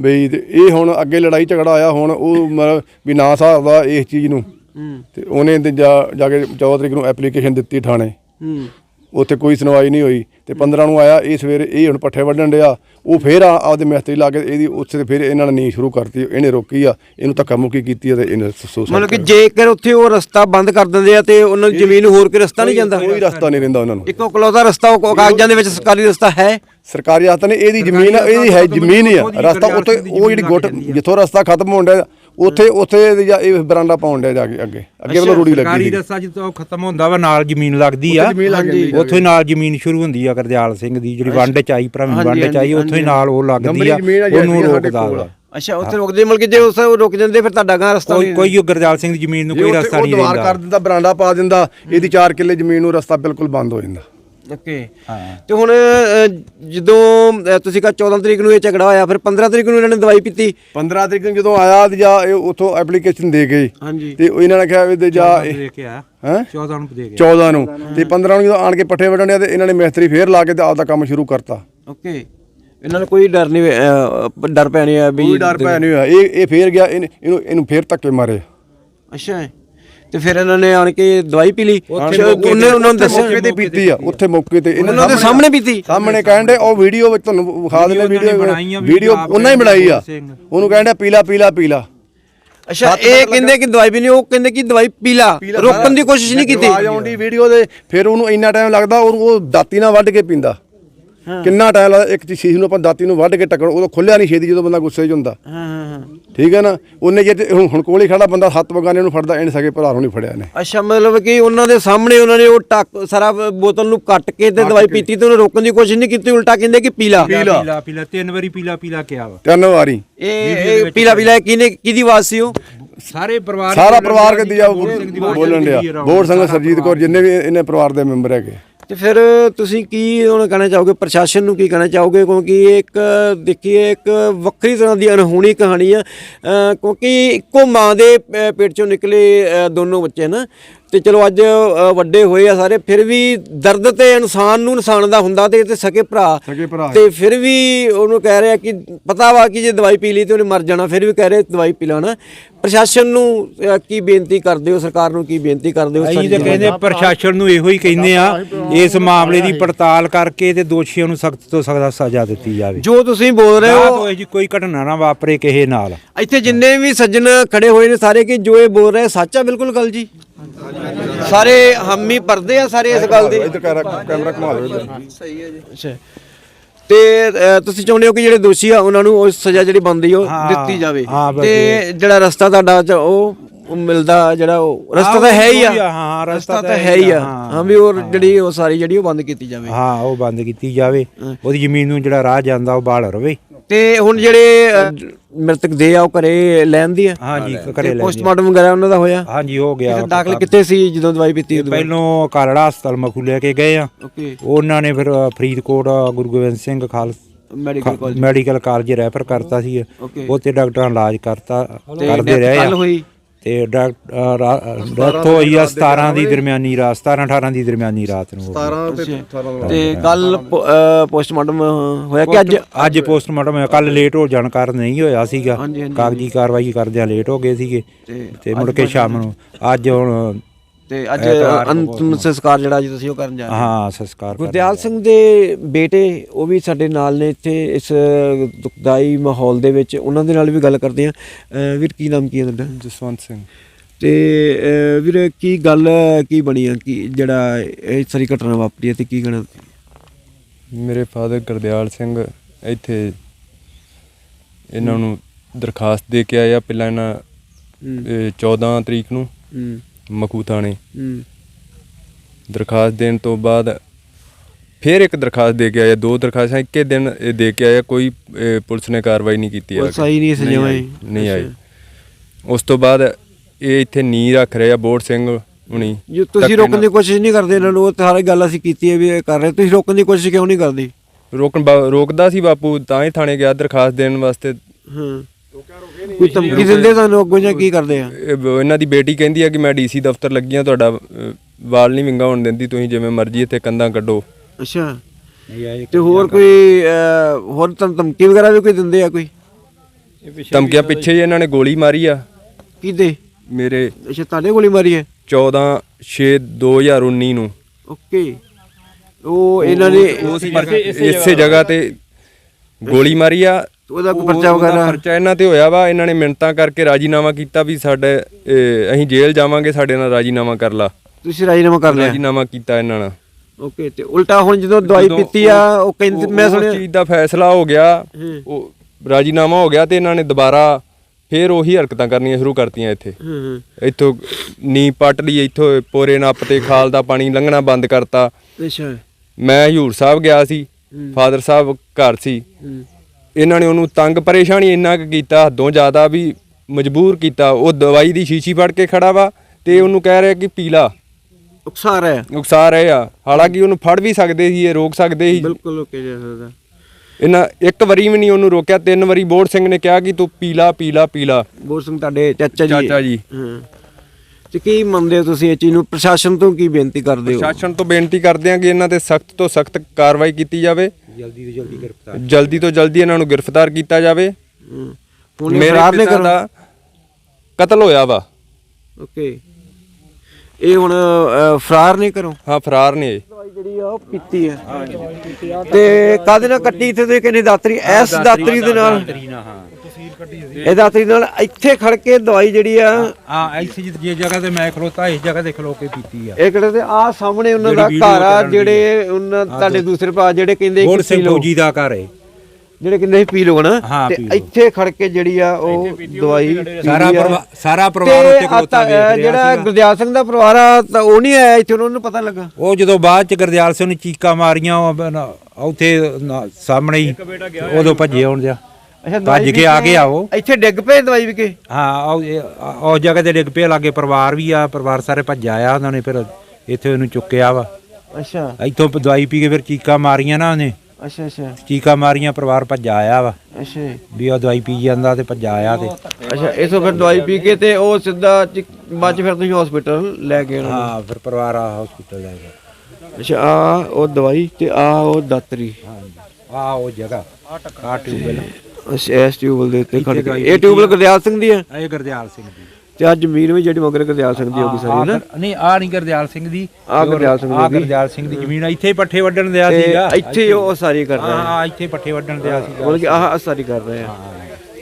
S4: ਬਈ ਇਹ ਹੁਣ ਅੱਗੇ ਲੜਾਈ ਝਗੜਾ ਆਇਆ ਹੁਣ ਉਹ ਮਤਲਬ ਵੀ ਨਾ ਹਿਸਾਬ ਇਸ ਚੀਜ਼ ਨੂੰ। ਤੇ ਉਹਨੇ ਤੇ ਜਾ ਜਾ ਕੇ 14 ਤਰੀਕ ਨੂੰ ਐਪਲੀਕੇਸ਼ਨ ਦਿੱਤੀ ਥਾਣੇ।
S1: ਹੂੰ।
S4: ਉੱਥੇ ਕੋਈ ਸੁਣਵਾਈ ਨਹੀਂ ਹੋਈ। ਤੇ 15 ਨੂੰ ਆਇਆ ਇਹ ਸਵੇਰੇ ਇਹ ਹੁਣ ਪੱਠੇ ਵੱਢਣ ਡਿਆ। ਉਹ ਫੇਰ ਆ- ਆਪਦੇ ਮਿਸਤਰੀ ਲਾ ਕੇ ਇਹਦੀ ਉੱਥੇ ਤੇ ਫਿਰ ਇਹਨਾਂ ਨੇ ਨੀ ਸ਼ੁਰੂ ਕਰਤੀ। ਇਹਨੇ ਰੋਕੀ ਆ। ਇਹਨੂੰ ਧੱਕਾ ਮੁੱਕੀ ਕੀਤੀ ਆ ਤੇ ਇਹਨੇ ਸੁਸਾਈਡ
S1: ਮਤਲਬ ਕਿ ਜੇਕਰ ਉੱਥੇ ਉਹ ਰਸਤਾ ਬੰਦ ਕਰ ਦਿੰਦੇ ਆ ਤੇ ਉਹਨਾਂ ਨੂੰ ਜ਼ਮੀਨ ਹੋਰ ਕੋਈ ਰਸਤਾ ਨਹੀਂ ਜਾਂਦਾ?
S4: ਕੋਈ ਰਸਤਾ ਨਹੀਂ ਰਹਿੰਦਾ ਉਹਨਾਂ ਨੂੰ।
S1: ਇੱਕੋ ਕਲੌਤਾ ਰਸਤਾ ਉਹ ਕਾਗਜ਼ਾਂ ਦੇ ਵਿੱਚ ਸਰਕਾਰੀ ਰਸਤਾ ਹੈ?
S4: ਸਰਕਾਰੀ ਹੱਥ ਨੇ ਇਹਦੀ ਜ਼ਮੀਨ ਆ, ਇਹਦੀ ਹੈ ਜ਼ਮੀਨ ਹੀ ਆ। ਰਸਤਾ ਉੱਥੇ ਉਹ ਜਿਹੜੀ ਗੁੱਟ ਜਿੱਥੋਂ ਰਸਤਾ ਖਤਮ ਹੋਣ ਡਿਆ ਉੱਥੇ ਉੱਥੇ ਜਾ- ਇਹ ਬਰਾਂਡਾ ਪਾਉਣ ਡਿਆ ਜਾ ਕੇ ਅੱਗੇ। ਅੱਗੇ ਵੱਲੋਂ ਰੂੜੀ ਲੱਗੀ
S3: ਸਰਕਾਰੀ
S4: ਸੀ।
S3: ਰਸਤਾ ਜਿੱਦੋਂ ਖਤਮ ਹੁੰਦਾ ਵਾ ਨਾਲ ਜ਼ਮੀਨ ਲੱਗਦੀ ਆ।
S4: ਜ਼ਮੀਨ ਲੱਗ ਜਾਂਦੀ
S3: ਉੱਥੇ ਨਾਲ ਜ਼ਮੀਨ ਸ਼ੁਰੂ ਹੁੰਦੀ ਆ ਕਰਦਿਆਲ ਸਿੰਘ ਦੀ ਜਿਹੜੀ ਵੰਡ ਚ ਆਈ ਭਰਾਵੀਂ ਵੰਡ ਚ ਆਈ ਉੱਥੇ ਹੀ ਨਾਲ ਉਹ ਲੱਗਦੀ ਆ
S4: ਜ਼ਮੀਨ ਆ ਜਿਹੜੀ
S3: ਉਹਨੂੰ
S4: ਸਾਡੇ
S3: ਰੋਕਦਾ
S4: ਕੋਲ
S3: ਵਾ।
S4: ਆ।
S1: ਅੱਛਾ ਉੱਥੇ ਰੁਕਦੇ ਮਤਲਬ ਕਿ ਜੇ ਉਸ ਉਹ ਰੁਕ ਜਾਂਦੇ ਫਿਰ ਤੁਹਾਡਾ ਗਾਂ ਰਸਤਾ
S3: ਕੋਈ
S1: ਨਹੀਂ
S3: ਕੋਈ ਉਹ ਗੁਰਦਿਆਲ ਸਿੰਘ ਦੀ ਜ਼ਮੀਨ ਨੂੰ
S4: ਜੇ
S3: ਕੋਈ
S4: ਉੱਥੇ
S3: ਰਸਤਾ
S4: ਉਹ
S3: ਨਹੀਂ
S4: ਦੀਵਾਰ ਕਰ
S3: ਰਹਿੰਦਾ
S4: ਦਿੰਦਾ ਬਰਾਂਡਾ ਪਾ ਦਿੰਦਾ ਇਹਦੀ 4 ਕਿੱਲੇ ਜ਼ਮੀਨ ਨੂੰ ਰਸਤਾ ਬਿਲਕੁਲ ਬੰਦ ਹੋ ਜਾਂਦਾ।
S1: ਓਕੇ।
S3: ਹਾਂ।
S1: ਤੇ ਹੁਣ ਅਹ, ਜਦੋਂ ਅਹ, ਤੁਸੀਂ ਕਹਾ 14 ਤਰੀਕ ਨੂੰ ਇਹ ਝਗੜਾ ਹੋਇਆ ਫਿਰ 15 ਤਰੀਕ ਨੂੰ ਇਹਨਾਂ ਨੇ ਦਵਾਈ ਪੀਤੀ?
S4: 15 ਤਰੀਕ ਨੂੰ ਜਦੋਂ ਆਇਆ ਤੇ ਜਾ ਇਹ ਉਥੋਂ ਐਪਲੀਕੇਸ਼ਨ ਦੇ ਗਏ।
S1: ਹਾਂਜੀ।
S4: ਤੇ ਇਹਨਾਂ ਨੇ ਕਿਹਾ ਵੀ ਤੇ ਜਾ
S3: ਦੇ ਕੇ ਆ
S4: ਹੈ?
S3: 14 ਨੂੰ ਦੇ ਕੇ
S4: 14 ਨੂੰ। ਤੇ 15 ਨੂੰ ਜਦੋਂ ਆਣ ਕੇ ਪੱਠੇ ਵੱਢਣ ਡਿਆ ਤੇ ਇਹਨਾਂ ਨੇ ਮਿਸਤਰੀ ਫੇਰ ਲਾ ਕੇ ਤੇ ਆਪਦਾ ਕੰਮ ਸ਼ੁਰੂ ਕਰਤਾ।
S1: ਓਕੇ। ਇਹਨਾਂ ਨੂੰ ਕੋਈ ਡਰ ਨਹੀਂ ਅਹ, ਡਰ ਪੈ ਨਹੀਂ ਆ ਵੀ
S4: ਕੋਈ ਡਰ ਪਿਆ ਨਹੀਂ ਹੋਇਆ। ਇਹ ਇਹ ਫੇਰ ਗਿਆ ਇਹਨੇ- ਇਹਨੂੰ ਇਹਨੂੰ ਫੇਰ ਧੱਕੇ ਮਾਰੇ।
S1: ਅੱਛਾ। ਤੇ ਫਿਰ ਇਹਨਾਂ ਨੇ ਆਣ ਕੇ ਦਵਾਈ ਪੀ ਲਈ। ਉਹਨੇ ਉਹਨਾਂ ਨੂੰ ਦੱਸਿਆ
S4: ਮੌਕੇ ਤੇ ਪੀਤੀ ਆ ਉੱਥੇ ਮੌਕੇ ਤੇ ਇਹਨਾਂ
S1: ਦੇ ਸਾਹਮਣੇ ਪੀਤੀ।
S4: ਸਾਹਮਣੇ ਕਹਿਣ ਦੇ ਉਹ ਵੀਡੀਓ ਵਿੱਚ ਤੁਹਾਨੂੰ ਵਿਖਾ ਦਿੰਦੇ
S3: ਵੀਡੀਓ
S4: ਵੀਡੀਓ ਉਹਨਾਂ ਹੀ ਬਣਾਈ ਆ। ਉਹਨੂੰ ਕਹਿਣ ਡਿਆ ਪੀਲਾ ਪੀਲਾ ਪੀਲਾ।
S1: ਅੱਛਾ ਇਹ ਕਹਿੰਦੇ ਕਿ ਦਵਾਈ ਵੀ ਨਹੀਂ ਉਹ ਕਹਿੰਦੇ ਕਿ ਦਵਾਈ ਪੀ ਲਾ ਰੋਕਣ ਦੀ ਕੋਸ਼ਿਸ਼ ਨਹੀਂ ਕੀਤੀ।
S4: ਆਉਂਦੀ ਵੀਡੀਓ ਦੇ ਫਿਰ ਉਹਨੂੰ ਇੰਨਾ ਟਾਈਮ ਲੱਗਦਾ ਉਹ ਦਾਤੀ ਨਾਲ ਵੱਢ ਕੇ ਪੀਂਦਾ। ਕਿੰਨਾ ਟਾਈਮ ਲੱਗਦਾ ਇੱਕ ਚੀਜ਼ ਨੂੰ ਆਪਾਂ ਦਾਤੀ ਨੂੰ ਵੱਢ ਕੇ ਟੱਕਣ ਉਦੋਂ ਖੁੱਲਿਆ ਨਹੀਂ ਛੇਦੀ ਜਦੋਂ ਬੰਦਾ ਗੁੱਸੇ 'ਚ ਹੁੰਦਾ।
S1: ਹਾਂ ਹਾਂ
S4: ਠੀਕ ਹੈ ਨਾ? ਉਹਨੇ ਜੇ ਹੁਣ ਹੁਣ ਕੋਲ ਖੜਾ ਬੰਦਾ ਹੱਥ ਬਗਾਨੇ ਨੂੰ ਫੜਦਾ ਇਹਨੇ ਸਕੇ ਭਰਾ ਨੂੰ ਨਹੀਂ ਫੜਿਆ ਨੇ
S1: ਅੱਛਾ ਮਤਲਬ ਕਿ ਉਹਨਾਂ ਦੇ ਸਾਹਮਣੇ ਉਹਨਾਂ ਨੇ ਉਹ ਟੱਕ ਸਾਰਾ ਬੋਤਲ ਨੂੰ ਕੱਟ ਕੇ ਤੇ ਦਵਾਈ ਪੀਤੀ ਤੇ ਉਹਨੂੰ ਰੋਕਣ ਦੀ ਕੋਸ਼ਿਸ਼ ਨਹੀਂ ਕੀਤੀ ਉਲਟਾ ਕਹਿੰਦੇ ਕਿ
S3: ਪੀਲਾ। ਪੀਲਾ ਪੀਲਾ। ਤਿੰਨ ਵਾਰੀ ਪੀਲਾ ਪੀਲਾ ਕਿਹਾ ਵਾ।
S4: ਤਿੰਨ ਵਾਰੀ।
S1: ਇਹ ਪੀਲਾ ਪੀਲਾ ਕਿਹਨੇ ਕਿਹਦੀ ਆਵਾਜ਼ ਸੀ ਉਹ?
S3: ਸਾਰੇ ਪਰਿਵਾਰ
S4: ਸਾਰਾ ਪਰਿਵਾਰ ਕੇ ਦਿਆ ਬੋਲਣ
S3: ਰਹੀ
S4: ਬੋੜ ਸਿੰਘ ਸਰਜੀਤ ਕੌਰ ਜਿੰਨੇ ਵੀ ਇਹਨੇ ਪਰਿਵਾਰ ਦੇ ਮੈਂਬਰ ਹੈਗੇ।
S1: ਤੇ ਫਿਰ ਤੁਸੀਂ ਕੀ ਹੁਣ ਕਹਿਣਾ ਚਾਹੋਗੇ? ਪ੍ਰਸ਼ਾਸਨ ਨੂੰ ਕੀ ਕਹਿਣਾ ਚਾਹੋਗੇ? ਕਿਉਂਕਿ ਇਹ ਇੱਕ, ਦੇਖੀਏ, ਇੱਕ ਵੱਖਰੀ ਤਰ੍ਹਾਂ ਦੀ ਅਣਹੋਣੀ ਕਹਾਣੀ ਆ। ਕਿਉਂਕਿ ਇੱਕੋ ਮਾਂ ਦੇ ਪੇਟ ਚੋਂ ਨਿਕਲੇ ਦੋਨੋਂ ਬੱਚੇ ਨਾ। ਤੇ ਚਲੋ ਅੱਜ ਵੱਡੇ ਹੋਏ ਆ ਸਾਰੇ ਫਿਰ ਵੀ ਦਰਦ ਤੇ ਇਨਸਾਨ ਨੂੰ ਇਨਸਾਨ ਦਾ ਹੁੰਦਾ ਤੇ ਇਹ ਤੇ ਸਕੇ ਭਰਾ। ਤੇ ਫਿਰ ਵੀ ਉਹਨੂੰ ਕਹਿ ਰਿਹਾ ਕਿ ਪਤਾ ਵਾ ਕਿ ਜੇ ਦਵਾਈ ਪੀ ਲਈ ਤੇ ਉਹਨੇ ਮਰ ਜਾਣਾ ਫਿਰ ਵੀ ਕਹਿ ਰਹੇ ਦਵਾਈ ਪੀ ਲੈਣਾ। ਪ੍ਰਸ਼ਾਸਨ ਨੂੰ ਕੀ ਬੇਨਤੀ ਕਰਦੇ ਹੋ? ਸਰਕਾਰ ਨੂੰ ਕੀ ਬੇਨਤੀ ਕਰਦੇ ਹੋ?
S3: ਅਸੀਂ ਤਾਂ ਕਹਿੰਦੇ ਪ੍ਰਸ਼ਾਸਨ ਨੂੰ ਇਹੋ ਹੀ ਕਹਿੰਦੇ ਆ ਇਸ ਮਾਮਲੇ ਦੀ ਪੜਤਾਲ ਕਰਕੇ ਤੇ ਦੋਸ਼ੀਆਂ ਨੂੰ ਸਖਤ ਤੋਂ ਸਖਤ ਸਜ਼ਾ ਦਿੱਤੀ ਜਾਵੇ।
S1: ਜੋ ਤੁਸੀਂ ਬੋਲ ਰਹੇ ਹੋ
S3: ਕੋਈ ਜੀ ਕੋਈ ਘਟਨਾ ਨਾ ਵਾਪਰੇ ਕਿਸੇ ਨਾਲ।
S1: ਇੱਥੇ ਜਿੰਨੇ ਵੀ ਸੱਜਣ ਖੜੇ ਹੋਏ ਨੇ ਸਾਰੇ ਕਿ ਜੋ ਇਹ ਬੋਲ ਰਹੇ ਸੱਚ ਆ? ਬਿਲਕੁਲ ਗੱਲ ਜੀ। ਸਾਰੇ ਹਾਮੀ ਪਰਦੇ ਆ ਸਾਰੇ ਇਸ ਗੱਲ ਦੇ।
S4: ਇੱਧਰ ਕੈਮਰਾ ਕੈਮਰਾ ਘੁਮਾ ਦਿਓ ਇੱਧਰ।
S1: ਅੱਛਾ। ਤੇ ਅ, ਤੁਸੀਂ ਚਾਹੁੰਦੇ ਹੋ ਕਿ ਜਿਹੜੇ ਦੋਸ਼ੀ ਆ ਉਹਨਾਂ ਨੂੰ ਉਹ ਸਜ਼ਾ ਜਿਹੜੀ ਬਣਦੀ ਉਹ
S3: ਹਾਂ,
S1: ਦਿੱਤੀ ਜਾਵੇ?
S3: ਹਾਂ,
S1: ਤੇ ਜਿਹੜਾ ਰਸਤਾ ਤੁਹਾਡਾ ਚ ਉਹ ਉਹ ਮਿਲਦਾ ਜਿਹੜਾ ਉਹ ਰਸਤਾ ਤਾਂ ਹੈ ਹੀ ਆ।
S3: ਹਾਂ,
S1: ਰਸਤਾ ਤਾਂ ਹੈ ਹੀ ਆ ਹਾਂ। ਵੀ ਉਹ ਜਿਹੜੀ ਉਹ ਸਾਰੀ ਜਿਹੜੀ ਉਹ ਬੰਦ ਕੀਤੀ ਜਾਵੇ।
S3: ਹਾਂ ਉਹ ਬੰਦ ਕੀਤੀ ਜਾਵੇ। ਉਹਦੀ ਜ਼ਮੀਨ ਨੂੰ ਜਿਹੜਾ ਰਾਹ ਜਾਂਦਾ ਉਹ ਬਾਲ ਰਵੇ।
S1: ਤੇ ਹੁਣ ਜਿਹੜੇ ਅ, ਮ੍ਰਿਤਕ ਦੇ ਆ ਉਹ ਘਰੇ ਲੈਂਦੀ ਆ?
S3: ਹਾਂਜੀ ਘਰੇ ਲੈ
S1: ਪੋਸਟਮਾਰਟਮ ਵਗੈਰਾ ਉਹਨਾਂ ਦਾ ਹੋਇਆ?
S3: ਹਾਂਜੀ ਹੋ ਗਿਆ।
S1: ਤੇ ਦਾਖਲ ਕਿੱਥੇ ਸੀ ਜਦੋਂ ਦਵਾਈ ਪੀਤੀ ਉਦੋਂ?
S3: ਪਹਿਲੋਂ ਕਾਲੜਾ ਹਸਪਤਾਲ ਮਖੂ ਲੈ ਕੇ ਗਏ ਆ।
S1: ਓਕੇ।
S3: ਉਹਨਾਂ ਨੇ ਫਿਰ ਅ, ਫਰੀਦਕੋਟ ਅ, Guru Gobind Singh Khalsa
S1: medical college
S3: medical college refer ਕਰਤਾ ਸੀ।
S1: ਓਕੇ।
S3: ਉੱਥੇ ਡਾਕਟਰਾਂ ਇਲਾਜ ਕਰਤਾ
S1: ਤੇ
S3: ਕਰਦੇ ਰਹੇ
S1: ਕੱਲ੍ਹ
S3: ਆ।
S1: ਹੋਈ।
S3: ਤੇ ਡਾਕਟਰ ਡੈਥ ਹੋਈ ਆ 17 ਦੀ ਦਰਮਿਆਨੀ ਰਾਤ 17 18 ਦੀ ਦਰਮਿਆਨੀ ਰਾਤ ਨੂੰ ਹੋ ਗਈ।
S4: 17 ਤੇ 18 ਦਾ
S1: ਤੇ ਕੱਲ ਪੋਸਟਮਾਰਟਮ ਹੋਇਆ ਕਿ ਅੱਜ?
S3: ਅੱਜ ਪੋਸਟਮਾਰਟਮ ਹੋਇਆ। ਕੱਲ ਲੇਟ ਹੋ ਜਾਣ ਕਾਰਨ ਨਹੀਂ ਹੋਇਆ ਸੀਗਾ। ਕਾਗਜ਼ੀ ਕਾਰਵਾਈ ਕਰਦਿਆਂ ਲੇਟ ਹੋ ਗਏ ਸੀਗੇ।
S1: ਤੇ
S3: ਤੇ ਮੁੜ ਕੇ ਸ਼ਾਮ ਨੂੰ ਅੱਜ ਹੁਣ
S1: ਤੇ ਅੱਜ
S3: ਐਤਵਾਰ ਨੂੰ
S1: ਅੰਤਮ ਸੰਸਕਾਰ ਜਿਹੜਾ ਅੱਜ ਤੁਸੀਂ ਉਹ ਕਰਨ ਜਾ ਰਹੇ ਹੋ।
S3: ਹਾਂ ਸੰਸਕਾਰ ਕਰ
S1: ਗੁਰਦਿਆਲ ਸਿੰਘ ਦੇ ਬੇਟੇ ਉਹ ਵੀ ਸਾਡੇ ਨਾਲ ਨੇ ਇੱਥੇ ਇਸ ਦੁਖਦਾਈ ਮਾਹੌਲ ਦੇ ਵਿੱਚ। ਉਹਨਾਂ ਦੇ ਨਾਲ ਵੀ ਗੱਲ ਕਰਦੇ ਆ ਵੀਰ ਕੀ ਨਾਮ ਕੀ ਹੈ ਤੁਹਾਡਾ?
S5: ਜਸਵੰਤ ਸਿੰਘ।
S1: ਤੇ ਅਹ, ਵੀਰ ਕੀ ਗੱਲ ਕੀ ਬਣੀ ਆ? ਕੀ ਜਿਹੜਾ ਇਹ ਸਾਰੀ ਘਟਨਾ ਵਾਪਰੀ ਹੈ ਤੇ ਕੀ ਕਹਿਣਾ
S5: ਮੇਰੇ ਫਾਦਰ ਗੁਰਦਿਆਲ ਸਿੰਘ ਇੱਥੇ ਇਹਨਾਂ ਨੂੰ ਦਰਖਾਸਤ ਦੇ ਕੇ ਆਇਆ ਪਹਿਲਾਂ ਇਹਨਾਂ
S1: ਹੂੰ।
S5: ਇਹ 14 ਤਰੀਕ ਨੂੰ।
S1: ਹੂੰ।
S5: ਮਖੂ ਥਾਣੇ
S1: ਹੂੰ।
S5: ਦਰਖਾਸਤ ਦੇਣ ਤੋਂ ਬਾਅਦ ਫਿਰ ਇੱਕ ਦਰਖਾਸਤ ਦੇ ਕੇ ਆਇਆ ਦੋ ਦਰਖਾਸਤਾਂ ਇੱਕੇ ਦਿਨ ਇਹ ਦੇ ਕੇ ਆਇਆ ਕੋਈ ਇਹ, ਪੁਲਿਸ ਨੇ ਕਾਰਵਾਈ ਨਹੀਂ ਕੀਤੀ
S1: ਪੁਲਿਸ
S5: ਆ ਕੇ।
S1: ਆਈ ਨਹੀਂ ਇਸ
S5: ਆਈ,
S1: ਹੀ?
S5: ਨਹੀਂ ਆਈ। ਉਸ ਤੋਂ ਬਾਅਦ ਇਹ ਇੱਥੇ ਨੀ ਰੱਖ ਰਹੇ ਬੋੜ ਸਿੰਘ ਹੁਣੀ
S1: ਜੇ ਤੁਸੀਂ ਰੋਕਣ ਦੀ
S5: ਨਾਲ-
S1: ਕੋਸ਼ਿਸ਼ ਨਹੀਂ ਕਰਦੇ ਇਹਨਾਂ ਨੂੰ ਉਹ ਤਾਂ ਸਾਰੀ ਗੱਲ ਅਸੀਂ ਕੀਤੀ ਹੈ ਵੀ ਇਹ ਕਰ ਰਹੇ ਤੁਸੀਂ ਰੋਕਣ ਦੀ ਕੋਸ਼ਿਸ਼ ਕਿਉਂ ਨਹੀਂ ਕਰਦੇ?
S5: ਰੋਕਣ ਬਾ- ਰੋਕਦਾ ਸੀ ਬਾਪੂ ਤਾਂ ਹੀ ਥਾਣੇ ਗਿਆ ਦਰਖਾਸਤ ਦੇਣ ਵਾਸਤੇ।
S1: ਹਾਂ। ਕੋਈ ਧਮਕੀ ਦਿੰਦੇ ਤੁਹਾਨੂੰ ਅੱਗੋਂ ਜਾਂ ਕੀ ਕਰਦੇ ਆ?
S5: ਇਹ ਬ- ਇਹਨਾਂ ਦੀ ਬੇਟੀ ਕਹਿੰਦੀ ਆ ਕਿ ਮੈਂ ਡੀਸੀ ਦਫ਼ਤਰ ਲੱਗੀ ਆ ਤੁਹਾਡਾ ਵਾਲ ਨਹੀਂ ਵਿੰਗਾ ਹੋਣ ਦਿੰਦੀ ਤੁਸੀਂ ਜਿਵੇਂ ਮਰਜ਼ੀ ਇੱਥੇ ਕੰਧਾਂ ਕੱਢੋ।
S1: ਅੱਛਾ। ਤੇ ਹੋਰ ਕੋਈ ਅਹ, ਹੋਰ ਧਮ- ਧਮਕੀ ਵਗੈਰਾ ਵੀ ਕੋਈ ਦਿੰਦੇ ਆ ਕੋਈ?
S5: ਧਮਕੀਆਂ ਪਿੱਛੇ ਹੀ ਇਹਨਾਂ ਨੇ ਗੋਲੀ ਮਾਰੀ ਆ।
S1: ਕਿਹਦੇ?
S5: ਮੇਰੇ
S1: ਅੱਛਾ ਤੁਹਾਡੇ ਗੋਲੀ ਮਾਰੀ ਹੈ?
S5: 14 6 2019 ਨੂੰ।
S1: ਓਕੇ। ਉਹ ਇਹਨਾਂ ਨੇ
S5: ਉਸ ਇਸੇ ਜਗ੍ਹਾ ਤੇ। ਗੋਲੀ ਮਾਰੀ ਆ
S1: ਉਹਦਾ ਕੋਈ ਪਰਚਾ ਵਗੈਰਾ?
S5: ਪਰਚਾ ਇਹਨਾਂ ਤੇ ਹੋਇਆ ਵਾ ਇਹਨਾਂ ਨੇ ਮਿੰਨਤਾਂ ਕਰਕੇ ਰਾਜੀਨਾਮਾ ਕੀਤਾ ਵੀ ਸਾਡੇ ਇਹ, ਅਸੀਂ ਜੇਲ੍ਹ ਜਾਵਾਂਗੇ ਸਾਡੇ ਨਾਲ ਰਾਜੀਨਾਮਾ ਕਰ ਲਾ।
S1: ਤੁਸੀਂ ਰਾਜੀਨਾਮਾ ਕਰ ਲਿਆ?
S5: ਰਾਜੀਨਾਮਾ ਕੀਤਾ ਇਹਨਾਂ ਨਾਲ।
S1: ਓਕੇ ਤੇ ਉਲਟਾ ਹੁਣ ਜਦੋਂ ਦਵਾਈ
S5: ਜਦੋਂ
S1: ਪੀਤੀ ਆ ਉਹ ਕਹਿੰਦੇ
S5: ਉਹ-
S1: ਮੈਂ
S5: ਉਸ
S1: ਸੁਣਿਆ
S5: ਚੀਜ਼ ਦਾ ਫੈਸਲਾ ਹੋ ਗਿਆ। ਉਹ ਰਾਜੀਨਾਮਾ ਹੋ ਗਿਆ ਤੇ ਇਹਨਾਂ ਨੇ ਦੁਬਾਰਾ ਫੇਰ ਉਹੀ ਹਰਕਤਾਂ ਕਰਨੀਆਂ ਸ਼ੁਰੂ ਕਰਤੀਆਂ ਇੱਥੇ।
S1: ਹੂੰ ਹੂੰ।
S5: ਇੱਥੋਂ ਨੀ ਪੱਟ ਲਈ ਇੱਥੋਂ ਪੋਰੇ ਨੱਪ ਤੇ ਖਾਲ ਦਾ ਪਾਣੀ ਲੰਘਣਾ ਬੰਦ ਕਰਤਾ।
S1: ਅੱਛਾ।
S5: ਮੈਂ ਹਜੂਰ ਸਾਹਿਬ ਗਿਆ ਸੀ ਫਾਦਰ ਸਾਹਿਬ ਘਰ ਸੀ।
S1: ਹੂੰ।
S5: ਇਹਨਾਂ ਨੇ ਉਹਨੂੰ ਤੰਗ ਪਰੇਸ਼ਾਨੀ ਇੰਨਾ ਕੁ ਕੀਤਾ ਹੱਦੋਂ ਜ਼ਿਆਦਾ ਵੀ ਮਜਬੂਰ ਕੀਤਾ। ਉਹ ਦਵਾਈ ਦੀ ਸ਼ੀਸ਼ੀ ਫੜ ਕੇ ਖੜਾ ਵਾ ਤੇ ਉਹਨੂੰ ਕਹਿ ਰਿਹਾ ਕਿ ਪੀ ਲਾ
S1: ਉਕਸਾ ਰਿਹਾ। ਹੈ।
S5: ਉਕਸਾ ਰਹੇ ਆ। ਹਾਲਾਂਕਿ ਉਹਨੂੰ ਫੜ ਵੀ ਸਕਦੇ ਸੀ ਇਹ ਰੋਕ ਸਕਦੇ ਸੀ।
S1: ਬਿਲਕੁਲ ਓਕੇ ਜੀ ਸਕਦਾ।
S5: ਇਹਨਾਂ ਇੱਕ ਵਾਰੀ ਵੀ ਨਹੀਂ ਉਹਨੂੰ ਰੋਕਿਆ ਤਿੰਨ ਵਾਰੀ ਬੋੜ ਸਿੰਘ ਨੇ ਕਿਹਾ ਕਿ ਤੂੰ ਪੀਲਾ ਪੀਲਾ ਪੀਲਾ।
S1: ਬੋਰ ਸਿੰਘ ਤੁਹਾਡੇ ਚਾਚਾ ਜੀ
S5: ਚਾਚਾ ਜੀ।
S1: ਹਾਂ। ਤੇ ਕੀ ਮੰਨਦੇ ਹੋ ਤੁਸੀਂ ਇਹ ਚੀਜ਼ ਨੂੰ? ਪ੍ਰਸ਼ਾਸਨ ਤੋਂ ਕੀ ਬੇਨਤੀ ਕਰਦੇ ਹੋ?
S5: ਸ਼ਾਸਨ ਤੋਂ ਬੇਨਤੀ ਕਰਦੇ ਹਾਂ ਕਿ ਇਹਨਾਂ ਤੇ ਸਖਤ ਤੋਂ ਸਖਤ ਕਾਰਵਾਈ ਕੀਤੀ ਜਾਵੇ।
S3: ਜਲਦੀ ਤੋਂ ਜਲਦੀ ਗ੍ਰਿਫਤਾਰ
S5: ਜਲਦੀ ਤੋਂ ਜਲਦੀ ਇਹਨਾਂ ਨੂੰ ਗ੍ਰਿਫਤਾਰ ਕੀਤਾ ਜਾਵੇ। ਮੇਰੇ
S1: ਫਰਾਰ ਨੇ
S5: ਪਿਤਾ
S1: ਕਰੋ
S5: ਦਾ ਕਤਲ ਹੋਇਆ ਵਾ।
S1: ਓਕੇ। ਇਹ ਹੁਣ ਫਰਾਰ ਨਹੀਂ ਕਰੋ
S5: ਹਾਂ ਫਰਾਰ ਨੇ
S1: ਜਿਹੜੀ ਆ ਉਹ ਪੀਤੀ ਹੈ ਤੇ ਕਾਦੇ ਨਾਲ ਕੱਟੀ ਇੱਥੇ ਤੇ ਕਹਿੰਦੇ ਦਾਤਰੀ? ਐਸ ਦਾਤਰੀ ਦੇ ਨਾਲ ਇਹ ਦਾਤਰੀ ਨਾਲ ਇੱਥੇ ਖੜ ਕੇ ਦਵਾਈ ਜਿਹੜੀ ਆ
S3: ਆ ਐਸੀ ਜੇ ਜਗ੍ਹਾ ਤੇ ਮੈਂ ਖਲੋਤਾ ਇਸ ਜਗ੍ਹਾ ਤੇ ਖਲੋ ਕੇ ਪੀਤੀ ਆ।
S1: ਇਹ ਕਿਹੜੇ ਤੇ? ਆ ਸਾਹਮਣੇ ਉਹਨਾਂ ਦਾ
S3: ਜਿਹੜੀ
S1: ਘਰ ਆ
S3: ਕਰਨ
S1: ਜਿਹੜੇ ਉਹਨਾਂ ਤੁਹਾਡੇ ਦੂਸਰੇ ਭਰਾ ਜਿਹੜੇ ਕਹਿੰਦੇ
S3: ਗੋਲ
S1: ਕਿ
S3: ਸਿੰਘ
S1: ਪੀ ਲਓ।
S3: ਫੌਜੀ ਦਾ ਘਰ ਹੈ
S1: ਜਿਹੜੇ ਕਹਿੰਦੇ ਸੀ ਪੀ ਲਓ ਨਾ
S3: ਹਾਂ, ਪੀ ਲਓ।
S1: ਇੱਥੇ ਖੜ ਕੇ ਜਿਹੜੀ ਆ ਉਹ ਦਵਾਈ
S3: ਸਾਰਾ
S1: ਆ।
S3: ਪਰਿਵਾਰ ਸਾਰਾ
S1: ਤੇ
S3: ਪਰਿਵਾਰ ਉੱਤੇ
S1: ਆ
S3: ਖਲੋਤਾ
S1: ਤਾਂ,
S3: ਵੇਖ ਰਿਹਾ
S1: ਜਿਹੜਾ
S3: ਸੀਗਾ।
S1: ਗੁਰਦਿਆਲ ਸਿੰਘ ਦਾ ਪਰਿਵਾਰ ਆ ਤਾਂ ਉਹ ਨਹੀਂ ਆਇਆ ਇੱਥੇ ਉਹਨਾਂ ਨੂੰ ਪਤਾ ਲੱਗਾ।
S3: ਉਹ ਜਦੋਂ ਬਾਅਦ ਚ ਗੁਰਦਿਆਲ ਸਿੰਘ ਨੇ ਚੀਕਾਂ ਮਾਰੀਆਂ ਉਹ ਉੱਥੇ ਨਾ- ਸਾਹਮਣੇ ਹੀ ਉਦੋਂ ਭੱਜੇ ਆਉਣ ਜਾ
S1: ਅੱਛਾ
S3: ਭੱਜ ਕੇ ਆ ਗਿਆ ਉਹ
S1: ਇੱਥੇ ਡਿੱਗ ਪਏ ਦਵਾਈ ਵੀ ਕੇ?
S3: ਹਾਂ ਉਹ ਇਹ- ਜਗ੍ਹਾ ਤੇ ਡਿੱਗ ਪਿਆ ਲਾਗੇ ਪਰਿਵਾਰ ਵੀ ਆ ਪਰਿਵਾਰ ਸਾਰੇ ਭੱਜ ਆਇਆ ਉਹਨਾਂ ਨੇ ਫਿਰ ਇੱਥੇ ਉਹਨੂੰ ਚੁੱਕਿਆ ਵਾ।
S1: ਅੱਛਾ।
S3: ਇੱਥੋਂ ਪ- ਦਵਾਈ ਪੀ ਕੇ ਫਿਰ ਚੀਕਾਂ ਮਾਰੀਆਂ ਨਾ ਉਹਨੇ।
S1: ਅੱਛਾ ਅੱਛਾ।
S3: ਚੀਕਾਂ ਮਾਰੀਆਂ ਪਰਿਵਾਰ ਭੱਜਾ ਆਇਆ ਵਾ।
S1: ਅੱਛਾ।
S3: ਵੀ ਉਹ ਦਵਾਈ ਪੀ ਜਾਂਦਾ ਤੇ ਭੱਜਾ ਆਇਆ ਤੇ।
S1: ਅੱਛਾ ਇਸੋ ਫਿਰ ਦਵਾਈ ਪੀ ਕੇ ਤੇ ਉਹ ਸਿੱਧਾ ਚ- ਬਾਅਦ ਚ ਫਿਰ ਤੁਸੀਂ ਹਸਪੀਟਲ ਲੈ ਗਏ ਉਹਨਾਂ
S3: ਹਾਂ ਫਿਰ ਪਰਿਵਾਰ ਆ ਹਸਪੀਟਲ ਲੈ ਗਿਆ।
S1: ਅੱਛਾ ਆ ਉਹ ਦਵਾਈ ਤੇ ਆ ਉਹ ਦਾਤਰੀ।
S3: ਆ ਉਹ ਜਗ੍ਹਾ। ਆ ਟਿਊਬਲ
S1: ਅੱਛਾ ਇਸ ਟਿਊਬਲ ਦੇ ਉੱਤੇ ਖੜ
S3: ਦਵਾਈ
S1: ਇਹ ਟਿਊਬਲ ਗੁਰਦਿਆਲ ਸਿੰਘ ਦੀ ਹੈ
S3: ਇਹ ਗੁਰਦਿਆਲ ਸਿੰਘ ਦੀ।
S1: ਤੇ ਆ ਜ਼ਮੀਨ ਵੀ ਜਿਹੜੀ ਮਗਰ ਗੁਰਦਿਆਲ ਸਿੰਘ ਦੀ ਹੋਗੀ ਸਾਰੀ ਨਾ?
S3: ਨਹੀਂ ਆ ਨਹੀਂ ਗੁਰਦਿਆਲ ਸਿੰਘ ਦੀ
S1: ਆਹ ਗੁਰਦਿਆਲ ਸਿੰਘ
S3: ਆ
S1: ਦੀ।
S3: ਗੁਰਦਿਆਲ ਸਿੰਘ ਦੀ ਜ਼ਮੀਨ ਆ, ਇੱਥੇ ਹੀ ਪੱਠੇ ਵੱਢਣ ਦਿਆ ਸੀਗਾ।
S1: ਇੱਥੇ ਉਹ ਸਾਰੀ ਕਰ ਰਹੇ
S3: ਹਾਂ ਇੱਥੇ ਪੱਠੇ ਵੱਢਣ ਦਿਆ ਸੀਗਾ।
S1: ਮਤਲਬ ਕਿ ਆਹ ਸਾਰੀ ਕਰ ਰਹੇ ਆ।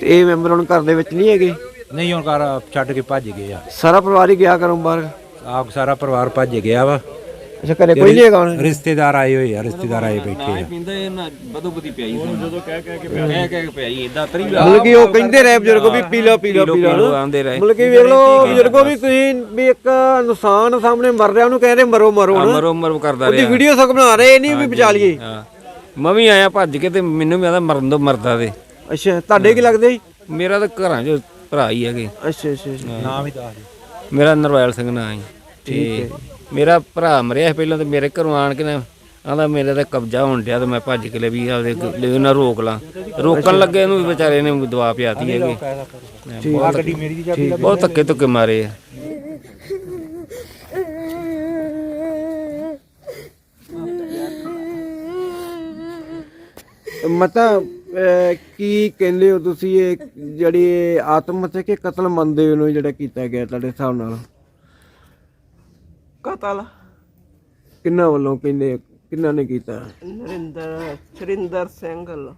S1: ਤੇ ਇਹ ਮੈਂਬਰ ਹੁਣ ਘਰ ਦੇ ਵਿੱਚ ਨਹੀਂ ਹੈਗੇ?
S3: ਨਹੀਂ ਹੁਣ ਘਰ ਛੱਡ ਕੇ ਭੱਜ ਗਏ ਆ।
S1: ਸਾਰਾ ਪਰਿਵਾਰ ਹੀ ਗਿਆ ਘਰੋਂ ਬਾਹਰ?
S3: ਆਪ ਸਾਰਾ ਪਰਿਵਾਰ ਭੱਜ ਗਿਆ ਵਾ।
S1: ਅੱਛਾ ਘਰੇ ਕੋਈ ਨਹੀਂ ਹੈਗਾ ਹੁਣ
S3: ਰਿਸ਼ਤੇਦਾਰ ਆਏ ਹੋਏ ਆ ਰਿਸ਼ਤੇਦਾਰ ਆਏ ਬੈਠੇ ਆ।
S6: ਪਿੰਦਾ ਇਹ ਨਾ ਬਦੋ ਬਦੀ ਪਿਆਈ ਜਦੋਂ ਕਹਿ ਕਹਿ ਕੇ ਪਿਆਈ ਕਹਿ ਕਹਿ ਕੇ ਪਿਆਈ ਇਦਾਂ ਤਰੀ
S1: ਮਤਲਬ ਕਿ ਉਹ ਕਹਿੰਦੇ ਰਹੇ ਬਜ਼ੁਰਗੋ ਵੀ ਪੀ ਲਓ ਪੀ ਲਓ ਪੀ ਲਓ
S6: ਰਹੇ।
S1: ਮਤਲਬ ਕਿ ਵੇਖ ਲਓ ਬਜ਼ੁਰਗੋ ਵੀ ਤੁਸੀਂ ਵੀ ਇੱਕ ਇਨਸਾਨ ਸਾਹਮਣੇ ਮਰ ਰਿਹਾ ਉਹਨੂੰ ਕਹਿੰਦੇ ਮਰੋ ਮਰੋ ਨਾ
S6: ਮਰੋ ਮਰੋ ਕਰਦਾ
S1: ਉਹਦੀ
S6: ਰਿਹਾ।
S1: ਵੀਡੀਓ ਸਭ ਬਣਾ ਰਹੇ ਇਹ ਨਹੀਂ ਵੀ ਬਚਾ ਲਈਏ।
S6: ਹਾਂ। ਮੈਂ ਵੀ ਆਇਆ ਭੱਜ ਕੇ ਤੇ ਮੈਨੂੰ ਵੀ ਆਦਾ ਮਰਨ ਤੋਂ ਮਰਦਾ ਤੇ
S1: ਅੱਛਾ ਤੁਹਾਡੇ ਕੀ ਲੱਗਦੇ
S6: ਮੇਰਾ ਤਾਂ ਘਰਾਂ 'ਚ ਭਰਾ ਹੀ ਹੈਗੇ।
S1: ਅੱਛਾ ਅੱਛਾ।
S3: ਨਾਮ ਹੀ। ਦੱਸ ਦੇ
S6: ਮੇਰਾ ਨਰਵੈਲ ਸਿੰਘ ਨਾਂ ਹੈ। ਤੇ ਮੇਰਾ ਭਰਾ ਮਰਿਆ ਸੀ ਪਹਿਲਾਂ ਤੇ ਮੇਰੇ ਘਰੋਂ ਆਣ ਕੇ ਨਾ ਆਂਦਾ ਮੇਰੇ ਤੇ ਕਬਜ਼ਾ ਹੋਣ ਡਿਆ ਤੇ ਮੈਂ ਭੱਜ ਕੇ ਲੈ ਵੀ ਆਪਦੇ ਲੈ ਉਹਨਾਂ ਰੋਕ ਲਾਂ। ਰੋਕਣ ਲੱਗੇ ਇਹਨੂੰ ਵੀ ਵਿਚਾਰੇ ਨੇ ਦਵਾ ਪਿਆਤੀ ਹੈਗੀ।
S3: ਆ ਗੱਡੀ ਮੇਰੀ ਦੀ ਚਾਬੀ
S6: ਬਹੁਤ ਧੱਕੇ ਧੁੱਕੇ ਮਾਰੇ ਆ।
S1: ਮਤਾ ਕੀ ਕਹਿੰਦੇ ਹੋ ਤੁਸੀਂ ਇਹ ਜਿਹੜੀ ਆਤਮ ਹੱਤਿਆ ਕਿ ਕਤਲ ਮੰਨਦੇ ਹੋ ਇਹਨੂੰ ਜਿਹੜਾ ਕੀਤਾ ਗਿਆ ਤੁਹਾਡੇ ਹਿਸਾਬ ਨਾਲ?
S2: ਕਤਲ।
S1: ਕਿੰਨਾ ਵੱਲੋਂ ਕਹਿੰਦੇ ਕਿੰਨਾ ਨੇ ਕੀਤਾ?
S2: ਨਰਿੰਦਰ ਸਰਿੰਦਰ ਸਿੰਘ ਵੱਲੋਂ।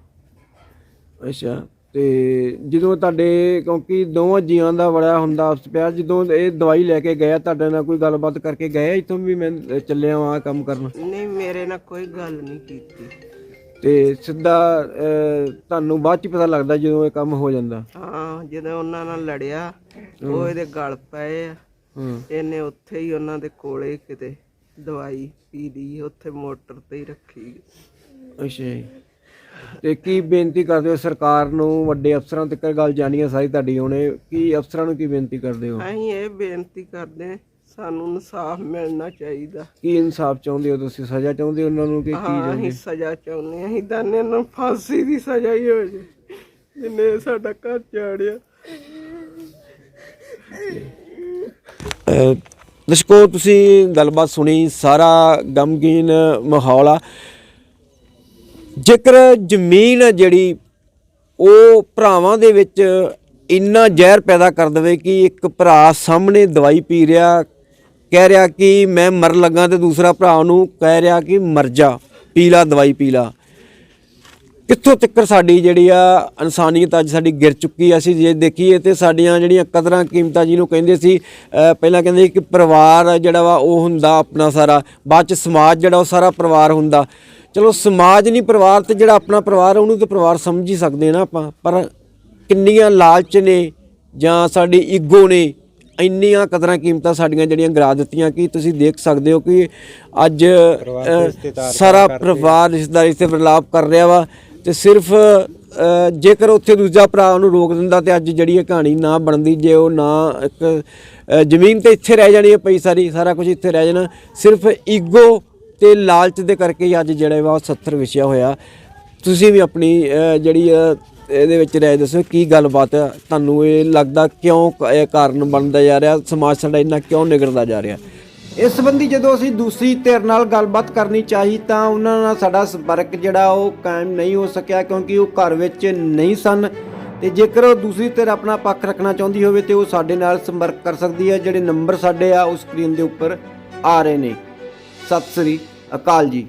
S1: ਅੱਛਾ ਤੇ ਜਦੋਂ ਤੁਹਾਡੇ ਕਿਉਂਕਿ ਦੋਵਾਂ ਜੀਆਂ ਦਾ ਬੜਾ ਹੁੰਦਾ ਆਪਸ ਪਿਆਰ ਜਦੋਂ ਇਹ ਦਵਾਈ ਲੈ ਕੇ ਗਏ ਤੁਹਾਡੇ ਨਾਲ ਕੋਈ ਗੱਲਬਾਤ ਕਰਕੇ ਗਏ ਇੱਥੋਂ ਵੀ ਮੈਂ ਚੱਲਿਆ ਆਹ ਕੰਮ ਕਰਨ?
S2: ਨਹੀਂ ਮੇਰੇ ਨਾਲ ਕੋਈ ਗੱਲ ਨਹੀਂ ਕੀਤੀ।
S1: ਤੇ ਸਿੱਧਾ ਅਹ, ਤੁਹਾਨੂੰ ਬਾਅਦ ਚ ਪਤਾ ਲੱਗਦਾ ਜਦੋਂ ਇਹ ਕੰਮ ਹੋ ਜਾਂਦਾ?
S2: ਹਾਂ ਜਦੋਂ ਉਹਨਾਂ ਨਾਲ ਲੜਿਆ ਉਹ ਇਹਦੇ ਗਲ ਪਏ ਆ। ਇਹਨੇ ਉੱਥੇ ਹੀ ਉਹਨਾਂ ਦੇ ਕੋਲੇ ਕਿਤੇ ਦਵਾਈ ਪੀ ਲਈ ਉੱਥੇ ਮੋਟਰ ਤੇ ਹੀ ਰੱਖੀ।
S1: ਅੱਛਾ ਜੀ। ਤੇ ਕੀ ਬੇਨਤੀ ਕਰਦੇ ਹੋ ਸਰਕਾਰ ਨੂੰ ਵੱਡੇ ਅਫਸਰਾਂ ਤੱਕ ਗੱਲ ਜਾਣੀ ਹੈ ਸਾਰੀ ਤੁਹਾਡੀ ਹੁਣੇ ਕੀ ਅਫਸਰਾਂ ਨੂੰ ਕੀ ਬੇਨਤੀ ਕਰਦੇ ਹੋ?
S2: ਅਸੀਂ ਇਹ ਬੇਨਤੀ ਕਰਦੇ ਹਾਂ, ਸਾਨੂੰ ਇਨਸਾਫ ਮਿਲਣਾ ਚਾਹੀਦਾ।
S1: ਕੀ ਇਨਸਾਫ ਚਾਹੁੰਦੇ ਹੋ ਤੁਸੀਂ? ਸਜ਼ਾ ਚਾਹੁੰਦੇ ਹੋ ਉਹਨਾਂ ਨੂੰ ਕਿ ਕੀ
S2: ਹਾਂ ਅਸੀਂ ਸਜ਼ਾ ਚਾਹੁੰਦੇ ਹਾਂ। ਅਸੀਂ ਤਾਂ ਇਹਨਾਂ ਨੂੰ ਫਾਂਸੀ ਦੀ ਸਜ਼ਾ ਹੀ ਹੋ ਜੇ। ਜਿੰਨੇ ਸਾਡਾ ਘਰ ਚਾੜਿਆ।
S1: ਦਰਸ਼ਕੋ, ਤੁਸੀਂ ਗੱਲਬਾਤ ਸੁਣੀ, ਸਾਰਾ ਗਮਗੀਨ ਮਾਹੌਲ ਆ। ਜੇਕਰ ਜ਼ਮੀਨ ਆ ਜਿਹੜੀ ਉਹ ਭਰਾਵਾਂ ਦੇ ਵਿੱਚ ਇੰਨਾ ਜ਼ਹਿਰ ਪੈਦਾ ਕਰ ਦੇਵੇ ਕਿ ਇੱਕ ਭਰਾ ਸਾਹਮਣੇ ਦਵਾਈ ਪੀ ਰਿਹਾ, ਕਹਿ ਰਿਹਾ ਕਿ ਮੈਂ ਮਰ ਲੱਗਾ ਤੇ ਦੂਸਰਾ ਭਰਾ ਉਹਨੂੰ ਕਹਿ ਰਿਹਾ ਕਿ ਮਰ ਜਾ, ਪੀ ਲਾ, ਦਵਾਈ ਪੀ ਲਾ ਕਿੱਥੋਂ ਤੱਕ ਸਾਡੀ ਜਿਹੜੀ ਆ ਇਨਸਾਨੀਅਤ ਅੱਜ ਸਾਡੀ ਗਿਰ ਚੁੱਕੀ ਆ। ਅਸੀਂ ਜੇ ਦੇਖੀਏ ਤੇ ਸਾਡੀਆਂ ਜਿਹੜੀਆਂ ਕਦਰਾਂ ਕੀਮਤਾਂ ਜਿਹਨੂੰ ਕਹਿੰਦੇ ਸੀ ਪਹਿਲਾਂ ਕਹਿੰਦੇ ਕਿ ਪਰਿਵਾਰ ਜਿਹੜਾ ਵਾ ਉਹ ਹੁੰਦਾ ਆਪਣਾ ਸਾਰਾ। ਬਾਅਦ ਚ ਸਮਾਜ ਜਿਹੜਾ ਉਹ ਸਾਰਾ ਪਰਿਵਾਰ ਹੁੰਦਾ। ਚਲੋ ਸਮਾਜ ਨਹੀਂ ਪਰਿਵਾਰ ਤੇ ਜਿਹੜਾ ਆਪਣਾ ਪਰਿਵਾਰ ਉਹਨੂੰ ਤੇ ਪਰਿਵਾਰ ਸਮਝ ਹੀ ਸਕਦੇ ਨਾ ਆਪਾਂ। ਪਰ ਕਿੰਨੀਆਂ ਲਾਲਚ ਨੇ ਜਾਂ ਸਾਡੀ ਈਗੋ ਨੇ ਇੰਨੀਆਂ ਕਦਰਾਂ ਕੀਮਤਾਂ ਸਾਡੀਆਂ ਜਿਹੜੀਆਂ ਗਰਾ ਦਿੱਤੀਆਂ ਕਿ ਤੁਸੀਂ ਦੇਖ ਸਕਦੇ ਹੋ ਕਿ ਅੱਜ ਸਾਰਾ ਪਰਿਵਾਰ ਰਿਸ਼ਤੇਦਾਰ ਇੱਥੇ ਵਿਰਲਾਪ ਕਰ ਰਿਹਾ ਵਾ। ਤੇ ਸਿਰਫ ਜੇਕਰ ਉੱਥੇ ਦੂਜਾ ਭਰਾ ਉਹਨੂੰ ਰੋਕ ਦਿੰਦਾ ਤੇ ਅੱਜ ਜਿਹੜੀ ਇਹ ਕਹਾਣੀ ਨਾ ਬਣਦੀ, ਜੇ ਉਹ ਨਾ ਇੱਕ ਜ਼ਮੀਨ ਤੇ ਇੱਥੇ ਰਹਿ ਜਾਣੀ ਹੈ ਪਈ ਸਾਰੀ, ਸਾਰਾ ਕੁਝ ਇੱਥੇ ਰਹਿ ਜਾਣਾ, ਸਿਰਫ ਈਗੋ ਤੇ ਲਾਲਚ ਦੇ ਕਰਕੇ ਅੱਜ ਜਿਹੜਾ ਵਾ ਉਹ 70 ਵਿਛਿਆ ਹੋਇਆ। ਤੁਸੀਂ ਵੀ ਆਪਣੀ ਜਿਹੜੀ ਇਹਦੇ ਵਿੱਚ ਰਹਿ ਦੱਸੋ, ਕੀ ਗੱਲਬਾਤ ਹੈ ਤੁਹਾਨੂੰ ਇਹ ਲੱਗਦਾ ਕਿਉਂ ਕਾਰਨ ਬਣਦਾ ਜਾ ਰਿਹਾ, ਸਮਾਜ ਸਾਡਾ ਇੰਨਾ ਕਿਉਂ ਨਿਗਰਦਾ ਜਾ ਰਿਹਾ? ਇਸ ਸੰਬੰਧੀ ਜਦੋਂ ਅਸੀਂ ਦੂਸਰੀ ਧਿਰ ਨਾਲ ਗੱਲਬਾਤ ਕਰਨੀ ਚਾਹੀ ਤਾਂ ਉਹਨਾਂ ਨਾਲ ਸਾਡਾ ਸੰਪਰਕ ਜਿਹੜਾ ਉਹ ਕਾਇਮ ਨਹੀਂ ਹੋ ਸਕਿਆ ਕਿਉਂਕਿ ਉਹ ਘਰ ਵਿੱਚ ਨਹੀਂ ਸਨ ਤੇ ਜੇਕਰ ਉਹ ਦੂਸਰੀ ਧਿਰ ਆਪਣਾ ਪੱਖ ਰੱਖਣਾ ਚਾਹੁੰਦੀ ਹੋਵੇ ਤੇ ਉਹ ਸਾਡੇ ਨਾਲ ਸੰਪਰਕ ਕਰ ਸਕਦੀ ਹੈ। ਜਿਹੜੇ ਨੰਬਰ ਸਾਡੇ ਆ ਉਹ ਸਕਰੀਨ ਦੇ ਉੱਪਰ ਆ ਰਹੇ ਨੇ। ਸਤਿ ਸ੍ਰੀ ਅਕਾਲ ਜੀ।